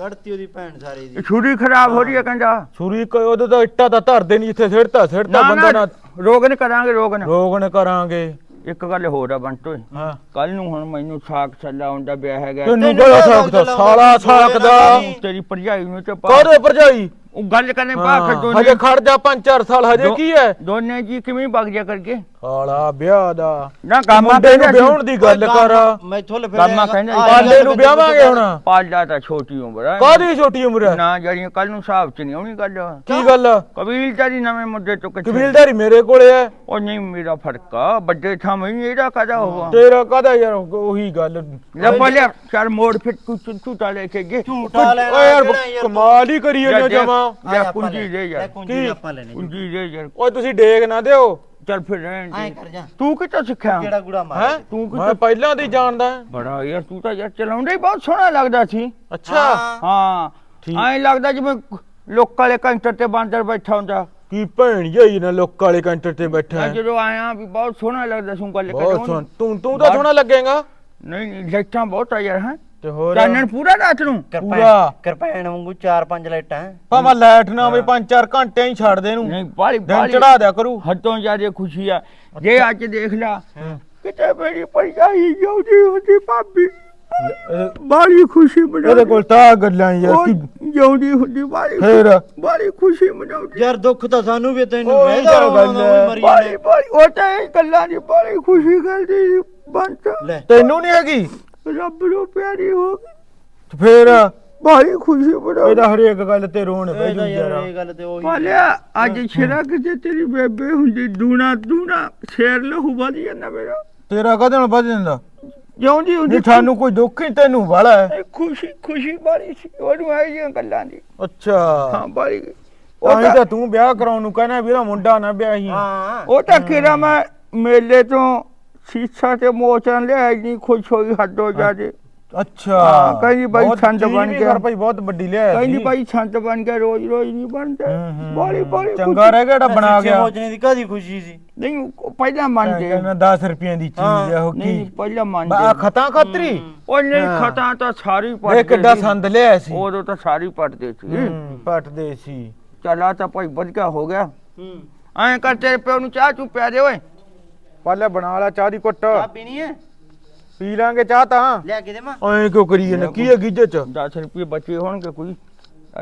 ਗੜਤੀ ਉਹਦੀ ਭੈਣ ਸਾਰੀ ਦੀ। ਛੁਰੀ ਖਰਾਬ ਹੋ ਰਹੀ ਹੈ ਕਹਿੰਦਾ। ਛੁਰੀ ਕੋ ਉਹਦੇ ਤਾਂ ਇੱਟਾਂ ਤਾਂ ਧਰਦੇ ਨਹੀਂ ਜਿੱਥੇ ਸਿੜਤਾ ਸਿੜਤਾ ਨਾ ਬੰਦਾ ਨਾ ਰੋਗਨ ਕਰਾਂਗੇ ਰੋਗਨ ਰੋਗਣ ਕਰਾਂਗੇ। ਇੱਕ ਗੱਲ ਹੋਰ ਆ ਬੰਟੋ ਹਾਂ। ਕੱਲ ਨੂੰ ਹੁਣ ਮੈਨੂੰ ਸਾਖ ਛੱਲਾ ਆਉਂਦਾ ਵਿਆਹ ਹੈਗਾ। ਤੈਨੂੰ ਕਿਹੜਾ ਸਕਦਾ ਗੱਲ ਸਾਲਾ? ਸਕਦਾ ਨਹੀਂ। ਤੇਰੀ ਭਰਜਾਈ ਨੂੰ ਤੇ ਪਾ ਕਾਹਦੇ ਭਰਜਾਈ? ਉਹ ਗੱਲ ਕਰਨੇ ਪਾ ਦੋਨੇ ਹਜੇ ਖੜ ਜਾ ਪੰਜ ਚਾਰ ਸਾਲ ਹਜੇ ਦੋ- ਕੀ ਹੈ? ਦੋਨੇ ਜੀ ਕਿਵੇਂ ਵਗ ਜਾ ਕਰਕੇ? ਸਾਲਾ ਵਿਆਹ ਦਾ। ਨਾ ਗਾਮਾ ਮੁੰਡੇ ਨੂੰ ਵਿਆਹਣ ਦੀ ਗੱਲ ਕਰ। ਮੈਥੋਂ ਲਫੇ ਗਾਮਾ ਕਹਿੰਦੇ ਪਾਲੇ ਨੂੰ ਵਿਆਹਾਂਗੇ ਹੁਣ। ਪਾਲਾ ਤਾਂ ਛੋਟੀ ਉਮਰ ਹੈ ਕਾਹਦੀ ਛੋਟੀ ਉਮਰ ਹੈ ਨਾ ਜਿਹੜੀਆਂ ਕੱਲ ਨੂੰ ਹਿਸਾਬ ਚ ਨਹੀਂ ਆਉਣੀ ਗੱਲ। ਕੀ ਗੱਲ? ਕਬੀਲਦਾਰੀ ਨਵੇਂ ਮੁੱਦੇ ਤੋਂ ਕਿੱਥੇ ਕਬੀਲਦਾਰੀ ਮੇਰੇ ਕੋਲੇ ਹੈ ਉਹ ਨਹੀਂ ਮੇਰਾ ਫਰਕਾ ਵੱਡੇ ਥਾਵੇਂ ਹੀ ਇਹਦਾ ਕਦਾ ਹੋਵਾ ਤੇਰਾ ਕਾਹਦਾ ਯਾਰ? ਉਹੀ ਗੱਲ। ਲੈ ਬੋਲਿਆ ਚੱਲ ਮੋੜ ਫਿਰ ਤੂੰ ਝੂਟਾ ਲੈ ਕੇ ਗੇ ਝੂਟਾ ਓਏ ਯਾਰ ਕਮਾਲ ਹੀ ਕਰੀ ਜਾਂਦੇ ਜਮਾ। ਲੈ ਕੁੰਜੀ ਲੈ- ਦੇ ਲੈ ਯਾਰ। ਕੁੰਜੀ ਕੀ? ਆਪਾਂ ਲੈਣੇ। ਕੁੰਜੀ ਦੇ ਯਾਰ। ਓਏ ਤੁਸੀਂ ਡੇਗ ਨਾ ਦਿਓ। ਚੱਲ ਫਿਰ ਰਹਿਣ ਐ ਦੇ। ਕਰ ਜਾ। ਤੂੰ ਕਿੱਥੋਂ ਸਿੱਖਿਆ? ਕਿਹੜਾ ਗੁੜਾ ਹੈ? ਮਾਰ ਤੂੰ? ਮੈਂ ਕਿੱਥੋਂ ਪਹਿਲਾਂ ਦੀ ਜਾਣਦਾ। ਬੜਾ ਯਾਰ ਤੂੰ ਤਾਂ ਯਾਰ ਚਲਾਉਂਦਾ ਹੀ ਬਹੁਤ ਸੋਹਣਾ ਲੱਗਦਾ ਸੀ। ਅੱਛਾ। ਹਾਂ। ਠੀਕ। ਐਂ ਲੱਗਦਾ ਜਿਵੇਂ ਲੋਕਾਂ ਵਾਲੇ ਕਾਊਂਟਰ ਤੇ ਬਾਂਦਰ ਬੈਠਾ ਹੁੰਦਾ। ਕੀ ਭੈਣ ਜਾਈ ਨਾ ਲੋਕਾਂ ਵਾਲੇ ਕਾਊਂਟਰ ਤੇ ਬੈਠਾ ਮੈਂ ਹੈ। ਜਦੋਂ ਆਇਆ ਵੀ ਬਹੁਤ ਸੋਹਣਾ ਲੱਗਦਾ ਸੀ ਗੱਲ ਬਹੁਤ ਸੋਹਣਾ। ਤੂੰ ਤੂੰ ਤਾਂ ਸੋਹਣਾ ਲੱਗੇਗਾ। ਨਹੀਂ ਨਹੀਂ ਲਾਈਟਾਂ ਬਹੁਤ ਆ ਯਾਰ ਹੈ? ਤੇ ਹੋਰ? ਚਾਨਣ ਪੂਰਾ ਰਾਤ ਨੂੰ? ਪੂਰਾ। ਕਿਰਪੈਨ ਵਾਂਗੂ ਚਾਰ ਪੰਜ ਲਾਈਟਾਂ। ਭਾਵੇਂ ਲਾਈਟ ਨਾ ਹੋਵੇ ਪੰਜ ਚਾਰ ਘੰਟੇ ਹੀ ਛੱਡ ਦੇ ਇਹਨੂੰ ਨਹੀਂ ਬਾਲੀ ਦਿਨ ਬਾਲੀ ਚੜਾ ਦਿਆ ਕਰੂ। ਹੱਦੋਂ ਜਿਆਦੇ ਖੁਸ਼ੀ ਆ। ਜੇ ਅੱਜ ਦੇਖ ਲਾ ਕਿਤੇ ਮੇਰੀ ਪਰਜਾਈ ਜਾਉਦੀ ਹੁੰਦੀ ਭਾਬੀ। ਬਾਲੀ ਖੁਸ਼ੀ ਮਨਾਉਂਦੀ। ਕੋਲ ਤਾਂ ਗੱਲਾਂ ਯਾਰ ਕੀ ਜਾਉਦੀ ਹੁੰਦੀ ਬਾਲੀ ਫੇਰ? ਬਾਲੀ ਖੁਸ਼ੀ ਮਨਾਉਂਦੀ। ਯਾਰ ਦੁੱਖ ਤਾਂ ਸਾਨੂੰ ਵੀ ਤੈਨੂੰ ਵੇਦਾ ਤਾਂ ਗੱਲ ਬਾਲੀ। ਬਾਲੀ ਉਹ ਤਾਂ ਇਹ ਗੱਲਾਂ ਦੀ ਬਾਲੀ ਖੁਸ਼ੀ ਕਰਦੀ ਬੰਤ। ਤੈਨੂੰ ਨਹੀਂ ਹੈਗੀ? ਰੱਬ ਨੂੰ ਪਿਆਰੀ ਹੋ ਗਈ। ਤੇ ਫੇਰ? ਬਾਲੀ ਖੁਸ਼ੀ ਮਨਾਉਂਦੀ ਇਹਦਾ ਹਰੇਕ ਗੱਲ ਤੇ ਰੋਣ ਪੈ ਇਹ ਜੂ ਯਾਰ ਇਹ ਗੱਲ ਤੇ ਉਹੀ ਪਾਲਿਆ ਅੱਜ ਛੇਰਾ ਕਿਤੇ ਤੇਰੀ ਬੇਬੇ ਹੁੰਦੀ ਦੂਣਾ ਦੂਣਾ ਸ਼ੇਰ ਲਹੂ ਵਧ ਜਾਂਦਾ ਮੇਰਾ। ਤੇਰਾ ਕਦੇ ਨਾਲ ਵੱਧ ਜਾਂਦਾ? ਜਿਉਂਦੀ ਹੁੰਦੀ ਨਹੀਂ ਸਾਨੂੰ ਕੋਈ ਦੁੱਖ ਹੀ ਤੈਨੂੰ ਵਾਲਾ ਹੈ। ਖੁਸ਼ੀ ਖੁਸ਼ੀ ਬਾਲੀ ਸੀ ਉਹਨੂੰ ਆਈ ਜਿਹੀਆਂ ਗੱਲਾਂ ਦੀ। ਅੱਛਾ। ਹਾਂ ਤਾਂ ਉਹ ਤਾਂ ਤਾਂ ਵਿਆਹ ਕਰਾਉਣ ਨੂੰ ਕਹਿੰਦਾ ਵੀਰਾ ਮੁੰਡਾ ਨਾ ਵਿਆਹੀ। ਹਾਂ। ਉਹ ਤਾਂ ਕਿਰਾ ਮੈਂ ਮੇਲੇ ਤੋਂ ਸੀਸਾ ਤੇ ਮੋਚਾਂ ਲਿਆ ਨਹੀਂ ਖੁਸ਼ ਹੋਈ ਹੱਦੋਂ ਜਾਦੇ ਅੱਛਾ ਹਾਂ, ਕਹਿੰਦੀ ਬਾਈ ਬਹੁਤ ਛੰਦ ਬਣ ਗਿਆ। ਘਰ ਭਾਈ ਬਹੁਤ ਵੱਡੀ ਲਿਆ ਕਹਿੰਦੀ ਭਾਈ ਛੰਤ ਬਣ ਗਿਆ ਰੋਜ਼ ਰੋਜ਼ ਨਹੀਂ ਬਣਦਾ। ਬਾਲੀ ਬਾਲੀ ਚੰਗਾ ਰਹਿ ਗਿਆ ਬਣਾ ਗਿਆ। ਮੋਜਨੇ ਦੀ ਕਾਦੀ ਖੁਸ਼ੀ ਸੀ? ਨਹੀਂ ਪਹਿਲਾਂ ਮੰਨਦੇ। ਕਹਿੰਦਾ 10 ਰੁਪਏ ਦੀ ਚੀਜ਼ ਹਾਂ, ਹੈ ਉਹ ਨਹੀਂ ਕੀ? ਪਹਿਲਾਂ ਬਾ ਮੰਨਦੇ ਖਤਾ ਖਤਰੀ? ਉਹ ਨਹੀਂ। ਖਤਾ ਤਾਂ ਸਾਰੀ ਪੜਦੇ ਕਿੱਡਾ ਸੰਦ ਲਿਆ ਸੀ। ਉਦੋਂ ਤਾਂ ਸਾਰੀ ਪੜਦੇ ਸੀ। ਹੂੰ, ਪੱਟਦੇ ਸੀ। ਚਲਾ ਤਾਂ ਭਾਈ ਵਧੀਆ ਹੋ ਗਿਆ। ਹੂੰ। ਐਂ ਕਰ ਤੇਰੇ ਪਿਓ ਨੂੰ ਚਾਹ ਚੁ ਪਿਆ ਦੇ ਓਏ। ਪਹਿਲੇ ਬਣਾ ਲੈ ਚਾਹ ਦੀ ਕੁੱਟ ਚਾਹ ਪੀਣੀ ਹੈ? ਪੀ ਲਾਂਗੇ ਚਾਹ ਤਾਂ। ਲਿਆ ਕੇ ਦੇਵਾਂ। ਐਂ ਕਿਉਂ ਕਰੀ ਜਾਂਦੇ ਕੀ ਹੈ ਗਿੱਜੇ ਚ? 10 ਰੁਪਏ ਬਚੇ ਹੋਣਗੇ ਕੋਈ।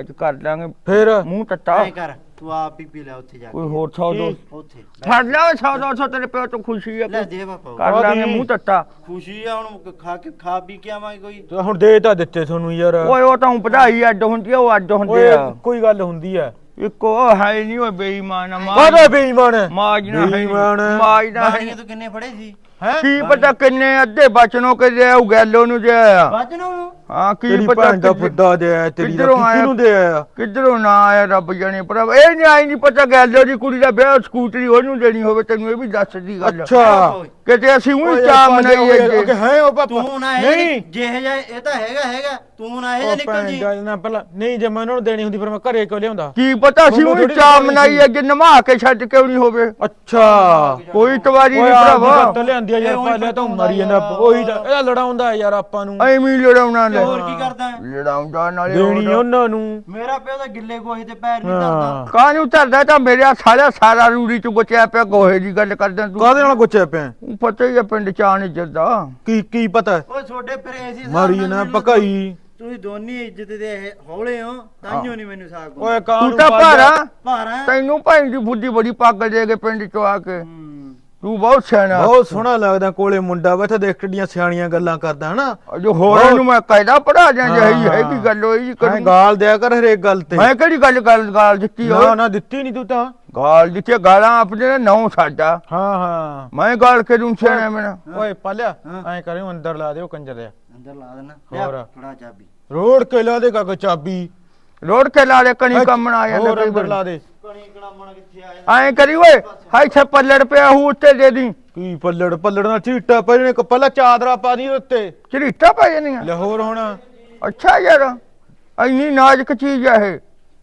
ਅੱਜ ਕਰ ਲਾਂਗੇ। ਫੇਰ? ਮੂੰਹ ਟੱਟਾ। ਐ ਕਰ ਤੂੰ ਆਪ ਹੀ ਪੀ ਲੈ ਉੱਥੇ ਜਾ ਕੋਈ ਕੇ ਹੋਰ ਸੌ ਦੋ। ਉੱਥੇ। ਫੜ ਲੈ ਦੋ ਸੌ ਤੇਰੇ ਪਿਓ ਤੋਂ ਖੁਸ਼ੀ ਹੈ ਲੈ ਕੋਈ। ਦੇ ਬਾਪਾ ਕਰ ਲਾਂਗੇ ਮੂੰਹ ਟੱਟਾ। ਖੁਸ਼ੀ ਆ ਹੁਣ ਖਾ ਕੇ ਖਾ ਪੀ ਕੇ ਆਵਾਂਗੇ ਕੋਈ। ਤੇ ਹੁਣ ਦੇ ਤਾਂ ਦਿੱਤੇ ਤੁਹਾਨੂੰ ਯਾਰ। ਓਏ ਉਹ ਤਾਂ ਵਧਾਈ ਅੱਡ ਹੁੰਦੀ ਆ ਉਹ ਅੱਡ ਹੁੰਦੇ ਓਏ ਆ। ਕੋਈ ਗੱਲ ਹੁੰਦੀ ਹੈ ਇੱਕੋ ਉਹ ਹੈ ਨਹੀਂ ਓਏ ਬੇਈਮਾਨ ਆ ਮਾਂ ਕਾਹਦਾ ਬੇਈਮਾਨ ਹੈ ਮਾਜ ਨਾ ਹੈ ਨੀ। ਬੇਈਮਾਨ। ਮਾਜ ਨਾ ਹੈ ਨੀ। ਬਾਣੀਆਂ ਤੂੰ ਕਿੰਨੇ ਫੜੇ ਸੀ ਹੈਂ? ਕੀ ਪਤਾ ਕਿੰਨੇ ਅੱਧੇ ਬਚਨੋਂ ਕਿ ਜੇ ਉਹ ਗੈਲੋ ਨੂੰ ਜੇ ਆਇਆ ਨੂੰ ਹਾਂ ਕੀ ਤੇਰੀ ਪਤਾ ਭੈਣ ਦਾ ਕਿੱਧ- ਫੁੱਦਾ ਦੇ ਆਇਆ ਤੇਰੀ ਦਾ ਕਿੱਧਰੋਂ ਕਿੱਥੇ ਆਇਆ? ਨੂੰ ਦੇ ਆਇਆ? ਕਿੱਧਰੋਂ ਨਾ ਆਇਆ ਰੱਬ ਜਾਣੇ ਪਰ ਇਹ ਨਹੀਂ ਆਈ ਨਹੀਂ ਪਤਾ ਗੈਲੋ ਦੀ ਕੁੜੀ ਦਾ ਵਿਆਹ ਸਕੂਟਰੀ ਉਹਨੂੰ ਦੇਣੀ ਹੋਵੇ ਤੈਨੂੰ ਇਹ ਵੀ ਦੱਸ ਦੀ ਗੱਲ। ਅੱਛਾ। ਕਿਤੇ ਅਸੀਂ ਓਏ ਉਹੀ ਯਾਰ ਚਾਹ ਭਾਂਡੇ ਮਨਾਈ ਹੋਏ, ਅੱਗੇ ਕਿ ਹੈ ਉਹ ਪਾਪਾ? ਤੂੰ ਨਾ ਨਹੀਂ। ਇਹ ਜਿਹੇ ਜਿਹਾ ਇਹ ਤਾਂ ਹੈਗਾ ਹੈਗਾ। ਤੂੰ ਨਾ ਇਹ ਜਿਹਾ ਉਹ ਨਿਕਲ ਭੈਣ ਜੀ ਦਾ ਨਾ ਪਹਿਲਾਂ ਨਹੀਂ ਜੇ ਮੈਂ ਉਹਨਾਂ ਨੂੰ ਦੇਣੀ ਹੁੰਦੀ ਫਿਰ ਮੈਂ ਘਰੇ ਕਿਉਂ ਲਿਆਉਂਦਾ? ਕੀ ਪਤਾ ਅਸੀਂ ਤੁਹਾਨੂੰ ਉਹੀ ਚਾਹ ਮਨਾਈ ਸੀ। ਅੱਗੇ ਨਮਾ ਕੇ ਛੱਡ ਕਿਉਂ ਨਹੀਂ ਹੋਵੇ। ਅੱਛਾ। ਕੋਈ ਤਵਾਰੀ ਓਏ ਨਹੀਂ ਭਰਾਵਾ। ਤਾਂ ਲਿਆਂਦੀ ਆ ਯਾਰ ਇਹ ਉਹੀ ਪਹਿਲਾਂ ਤਾਂ ਮਰੀ ਜਾਂਦਾ। ਉਹੀ ਤਾਂ ਇਹਦਾ ਲੜਾਉਂਦਾ ਯਾਰ ਆਪਾਂ ਨੂੰ। ਐਵੇਂ ਹੀ ਲੜਾਉਣਾ ਲੈ ਹੋਰ ਕੀ ਕਰਦਾ ਹੈ? ਲੜਾਉਂਦਾ ਨਾਲੇ ਦੇਣੀ। ਉਹਨਾਂ ਨੂੰ। ਮੇਰਾ ਪਿਓ ਤਾਂ ਗਿੱਲੇ ਗੋਹੇ ਤੇ ਪੈਰ ਨਹੀਂ ਹਾਂ। ਧਰਦਾ ਕਾਹਨੂੰ ਧਰਦਾ? ਤਾਂ ਮੇਰੇ ਸਾਰਾ ਸਾਰਾ ਰੂੜੀ ਚ ਗੁੱਚਿਆ ਪਿਆ ਗੋਹੇ ਦੀ ਗੱਲ ਕਰਦਾ ਤੂੰ। ਕਾਹਦੇ ਨਾਲ ਗੁੱਚਿਆ ਪਿਆ? ਪਤਾ ਹੀ ਆ ਪਿੰਡ ਚ ਆਣ ਇੱਜ਼ਤ ਦਾ। ਕੀ ਕੀ ਪਤਾ? ਓਏ ਛੋਡੇ ਹਿਸਾਬ ਮਾਰੀ ਨਾ ਪਕਾਈ ਤੁਸੀਂ ਦੋਨੀ ਇੱਜ਼ਤ ਦੇ ਇਹ ਹੌਲੇ ਹੋ ਤਾਈਓ ਨਹੀਂ ਮੈਨੂੰ ਸਾਕ ਓਏ ਤੂੰ ਕਾਹਨੂੰ ਤਾਂ ਭਾਰਾ। ਭਾਰਾ। ਤੈਨੂੰ ਭਾਈ ਦੀ ਬੁੱਧੀ ਬੜੀ ਪੱਗ ਦੇ ਕੇ ਪਿੰਡ ਚ ਆ ਕੇ। ਹੂੰ। ਤੂੰ ਬਹੁਤ ਸਿਆਣਾ। ਬਹੁਤ ਸੋਹਣਾ ਲੱਗਦਾ ਕੋਲੇ ਮੁੰਡਾ ਬੈਠਾ ਦੇਖ ਕਿੱਡੀਆਂ ਸਿਆਣੀਆਂ ਗੱਲਾਂ ਕਰਦਾ ਹਨਾ? ਜੋ ਹੋਰਾਂ ਨੂੰ ਮੈਂ ਕਾਇਦਾ ਪੜਾ ਜਾਂ ਜਿਹੀ ਹਾਂ। ਕੀ ਗੱਲ ਹੋਈ ਕਰੂੰ। ਗਾਲ ਦਿਆ ਕਰ ਹਰੇਕ ਗੱਲ ਤੇ। ਮੈਂ ਕਿਹੜੀ ਗੱਲ ਗੱਲ ਗਾਲ ਦਿੱਤੀ ਹੋ ਨਾ ਦਿੱਤੀ ਨਹੀਂ ਤੂੰ ਤਾਂ। ਗਾਲ ਦਿੱਤੀ ਗਾਲਾਂ ਆਪਣੇ ਨੌ ਸਾਡਾ। ਹਾਂ ਹਾਂ। ਮੈਂ ਗਾਲ ਕੇ ਦੂੰ ਸਿਆਣਾ ਮੇਰਾ ਓਏ ਪਾਲਿਆ। ਐਂ ਕਰਿਓ ਅੰਦਰ ਲਾ ਦਿਓ ਕੰਜਰ ਦੇ ਅੰਦਰ ਲਾ ਦੇਣਾ। ਹੋਰ। ਫੜਾ ਚਾਬੀ। ਰੋੜ ਕੇ ਲਾ ਦੇ ਕਾਗਜ਼ ਚਾਬੀ। ਰੋੜ ਕੇ ਲਾ ਦੇ ਕਣੀ ਕੰਮ ਨਾ ਆਇਆ ਹੋਰ ਅੰਦਰ ਲਾ ਦੇ। ਕਣੀ ਕਿੱਥੇ ਐਂ ਕਰੀ ਓਏ ਹਾਈ ਛੇ ਪੱਲੜ ਪਿਆ ਹੂ ਉੱਤੇ ਦੇ ਦੀ। ਕੀ ਪੱਲੜ? ਪੱਲੜ ਨਾਲ ਝੀਟਾ ਪੈ ਜਣੇ ਪਹਿਲਾਂ ਚਾਦਰਾ ਪਾ ਦੀ ਉੱਤੇ। ਝਰੀਟਾ ਪੈ ਜਾਣੀਆਂ? ਲਾਹੌਰ ਹੁਣ। ਅੱਛਾ ਯਾਰ ਇੰਨੀ ਨਾਜ਼ੁਕ ਚੀਜ਼ ਆ ਇਹ।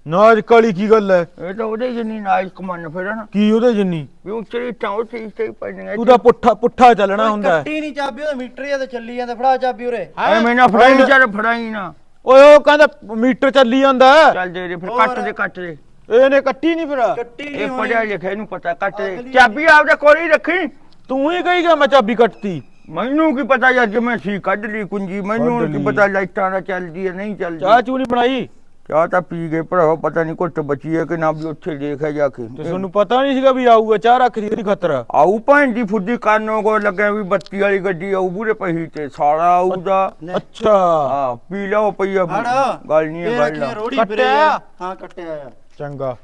ਨਾਜ ਕਾਲੀ ਕੀ ਗੱਲ ਹੈ ਇਹ ਤਾਂ ਉਹਦੇ ਜਿੰਨੀ ਨਾਜ਼ੁਕ ਮਨ ਫਿਰਨ ਕੀ ਉਹਦੇ ਜਿੰਨੀ? ਵੀ ਉਹ ਝਰੀਟਾਂ ਉਹ ਚੀਜ਼ ਤੇ ਹੀ ਪੈਣੀਆਂ ਤੂੰ ਤਾਂ ਪੁੱਠਾ ਪੁੱਠਾ ਚੱਲਣਾ ਹੁੰਦਾ। ਹੈ। ਕੱਟੀ ਨਹੀਂ ਚਾਬੀ ਉਹਦਾ ਮੀਟਰ ਜਿਹਾ ਤੇ ਚੱਲੀ ਜਾਂਦਾ ਫੜਾ ਚਾਬੀ ਉਰੇ। ਐਵੇਂ ਨਾ ਫੜਾਈ ਚੱਲ ਫੜਾਈ ਨਾ। ਓਏ ਉਹ ਕਹਿੰਦਾ ਮੀਟਰ ਚੱਲੀ ਜਾਂਦਾ। ਹੈ। ਚੱਲ ਦੇ ਦੇ ਫਿਰ। ਕੱਟ ਦੇ ਕੱਟ ਦੇ। ਇਹਨੇ ਕੱਟੀ ਨਹੀਂ ਫਿਰ। ਕੱਟੀ ਨਹੀਂ ਇਹ ਹੋਣੀ। ਪੜਿਆ ਲਿਖਿਆ ਇਹਨੂੰ ਪਤਾ ਕੱਟ ਦੇ। ਅਗਲੀ- ਚਾਬੀ ਆਪਦੇ ਕੋਲ ਹੀ ਰੱਖੀ। ਤੂੰ ਹੀ ਕਹੀ ਗਿਆ ਮੈਂ ਚਾਬੀ ਕੱਟਤੀ। ਮੈਨੂੰ ਕੀ ਪਤਾ ਯਾਰ ਜੇ ਮੈਂ ਸੀ ਕੱਢ ਲਈ ਕੁੰਜੀ ਮੈਨੂੰ ਕੱਢ ਕੀ ਲਈ। ਪਤਾ ਲਾਈਟਾਂ ਦਾ ਚੱਲਦੀ ਹੈ ਨਹੀਂ ਚੱਲਦੀ ਚਾਹ ਚੂ ਨਹੀਂ ਬਣਾਈ? ਚਾਹ ਤਾਂ ਪੀ ਗਏ ਭਰਾਵਾ ਪਤਾ ਨਹੀਂ ਘੁੱਟ ਬਚੀ ਹੈ ਕਿ ਨਾ ਵੀ ਉੱਥੇ ਦੇਖਿਆ ਜਾ ਕੇ। ਤੇ ਤੁਹਾਨੂੰ ਪਤਾ ਨਹੀਂ ਸੀਗਾ ਵੀ ਆਊਗਾ ਚਾਹ ਰੱਖ ਦੀ ਉਹਦੀ ਖਤਰ। ਆਊ ਭੈਣ ਦੀ ਫੁੱਦੀ ਕਾਨੋਂ ਕੋ ਲੱਗਿਆ ਵੀ ਬੱਤੀ ਵਾਲੀ ਗੱਡੀ ਆਊ ਬੂਰੇ ਪਹੀ ਤੇ ਸਾਰਾ ਆਊਗਾ ਲੈ, ਅੱਛਾ। ਆ ਪੀ ਲਓ ਪਈਆ ਫੜ ਗੱਲ ਨਹੀਂ ਹੈ ਗੱਲ ਕੱਟਿਆ? ਹਾਂ ਕੱਟਿਆ ਆ ਚੰਗਾ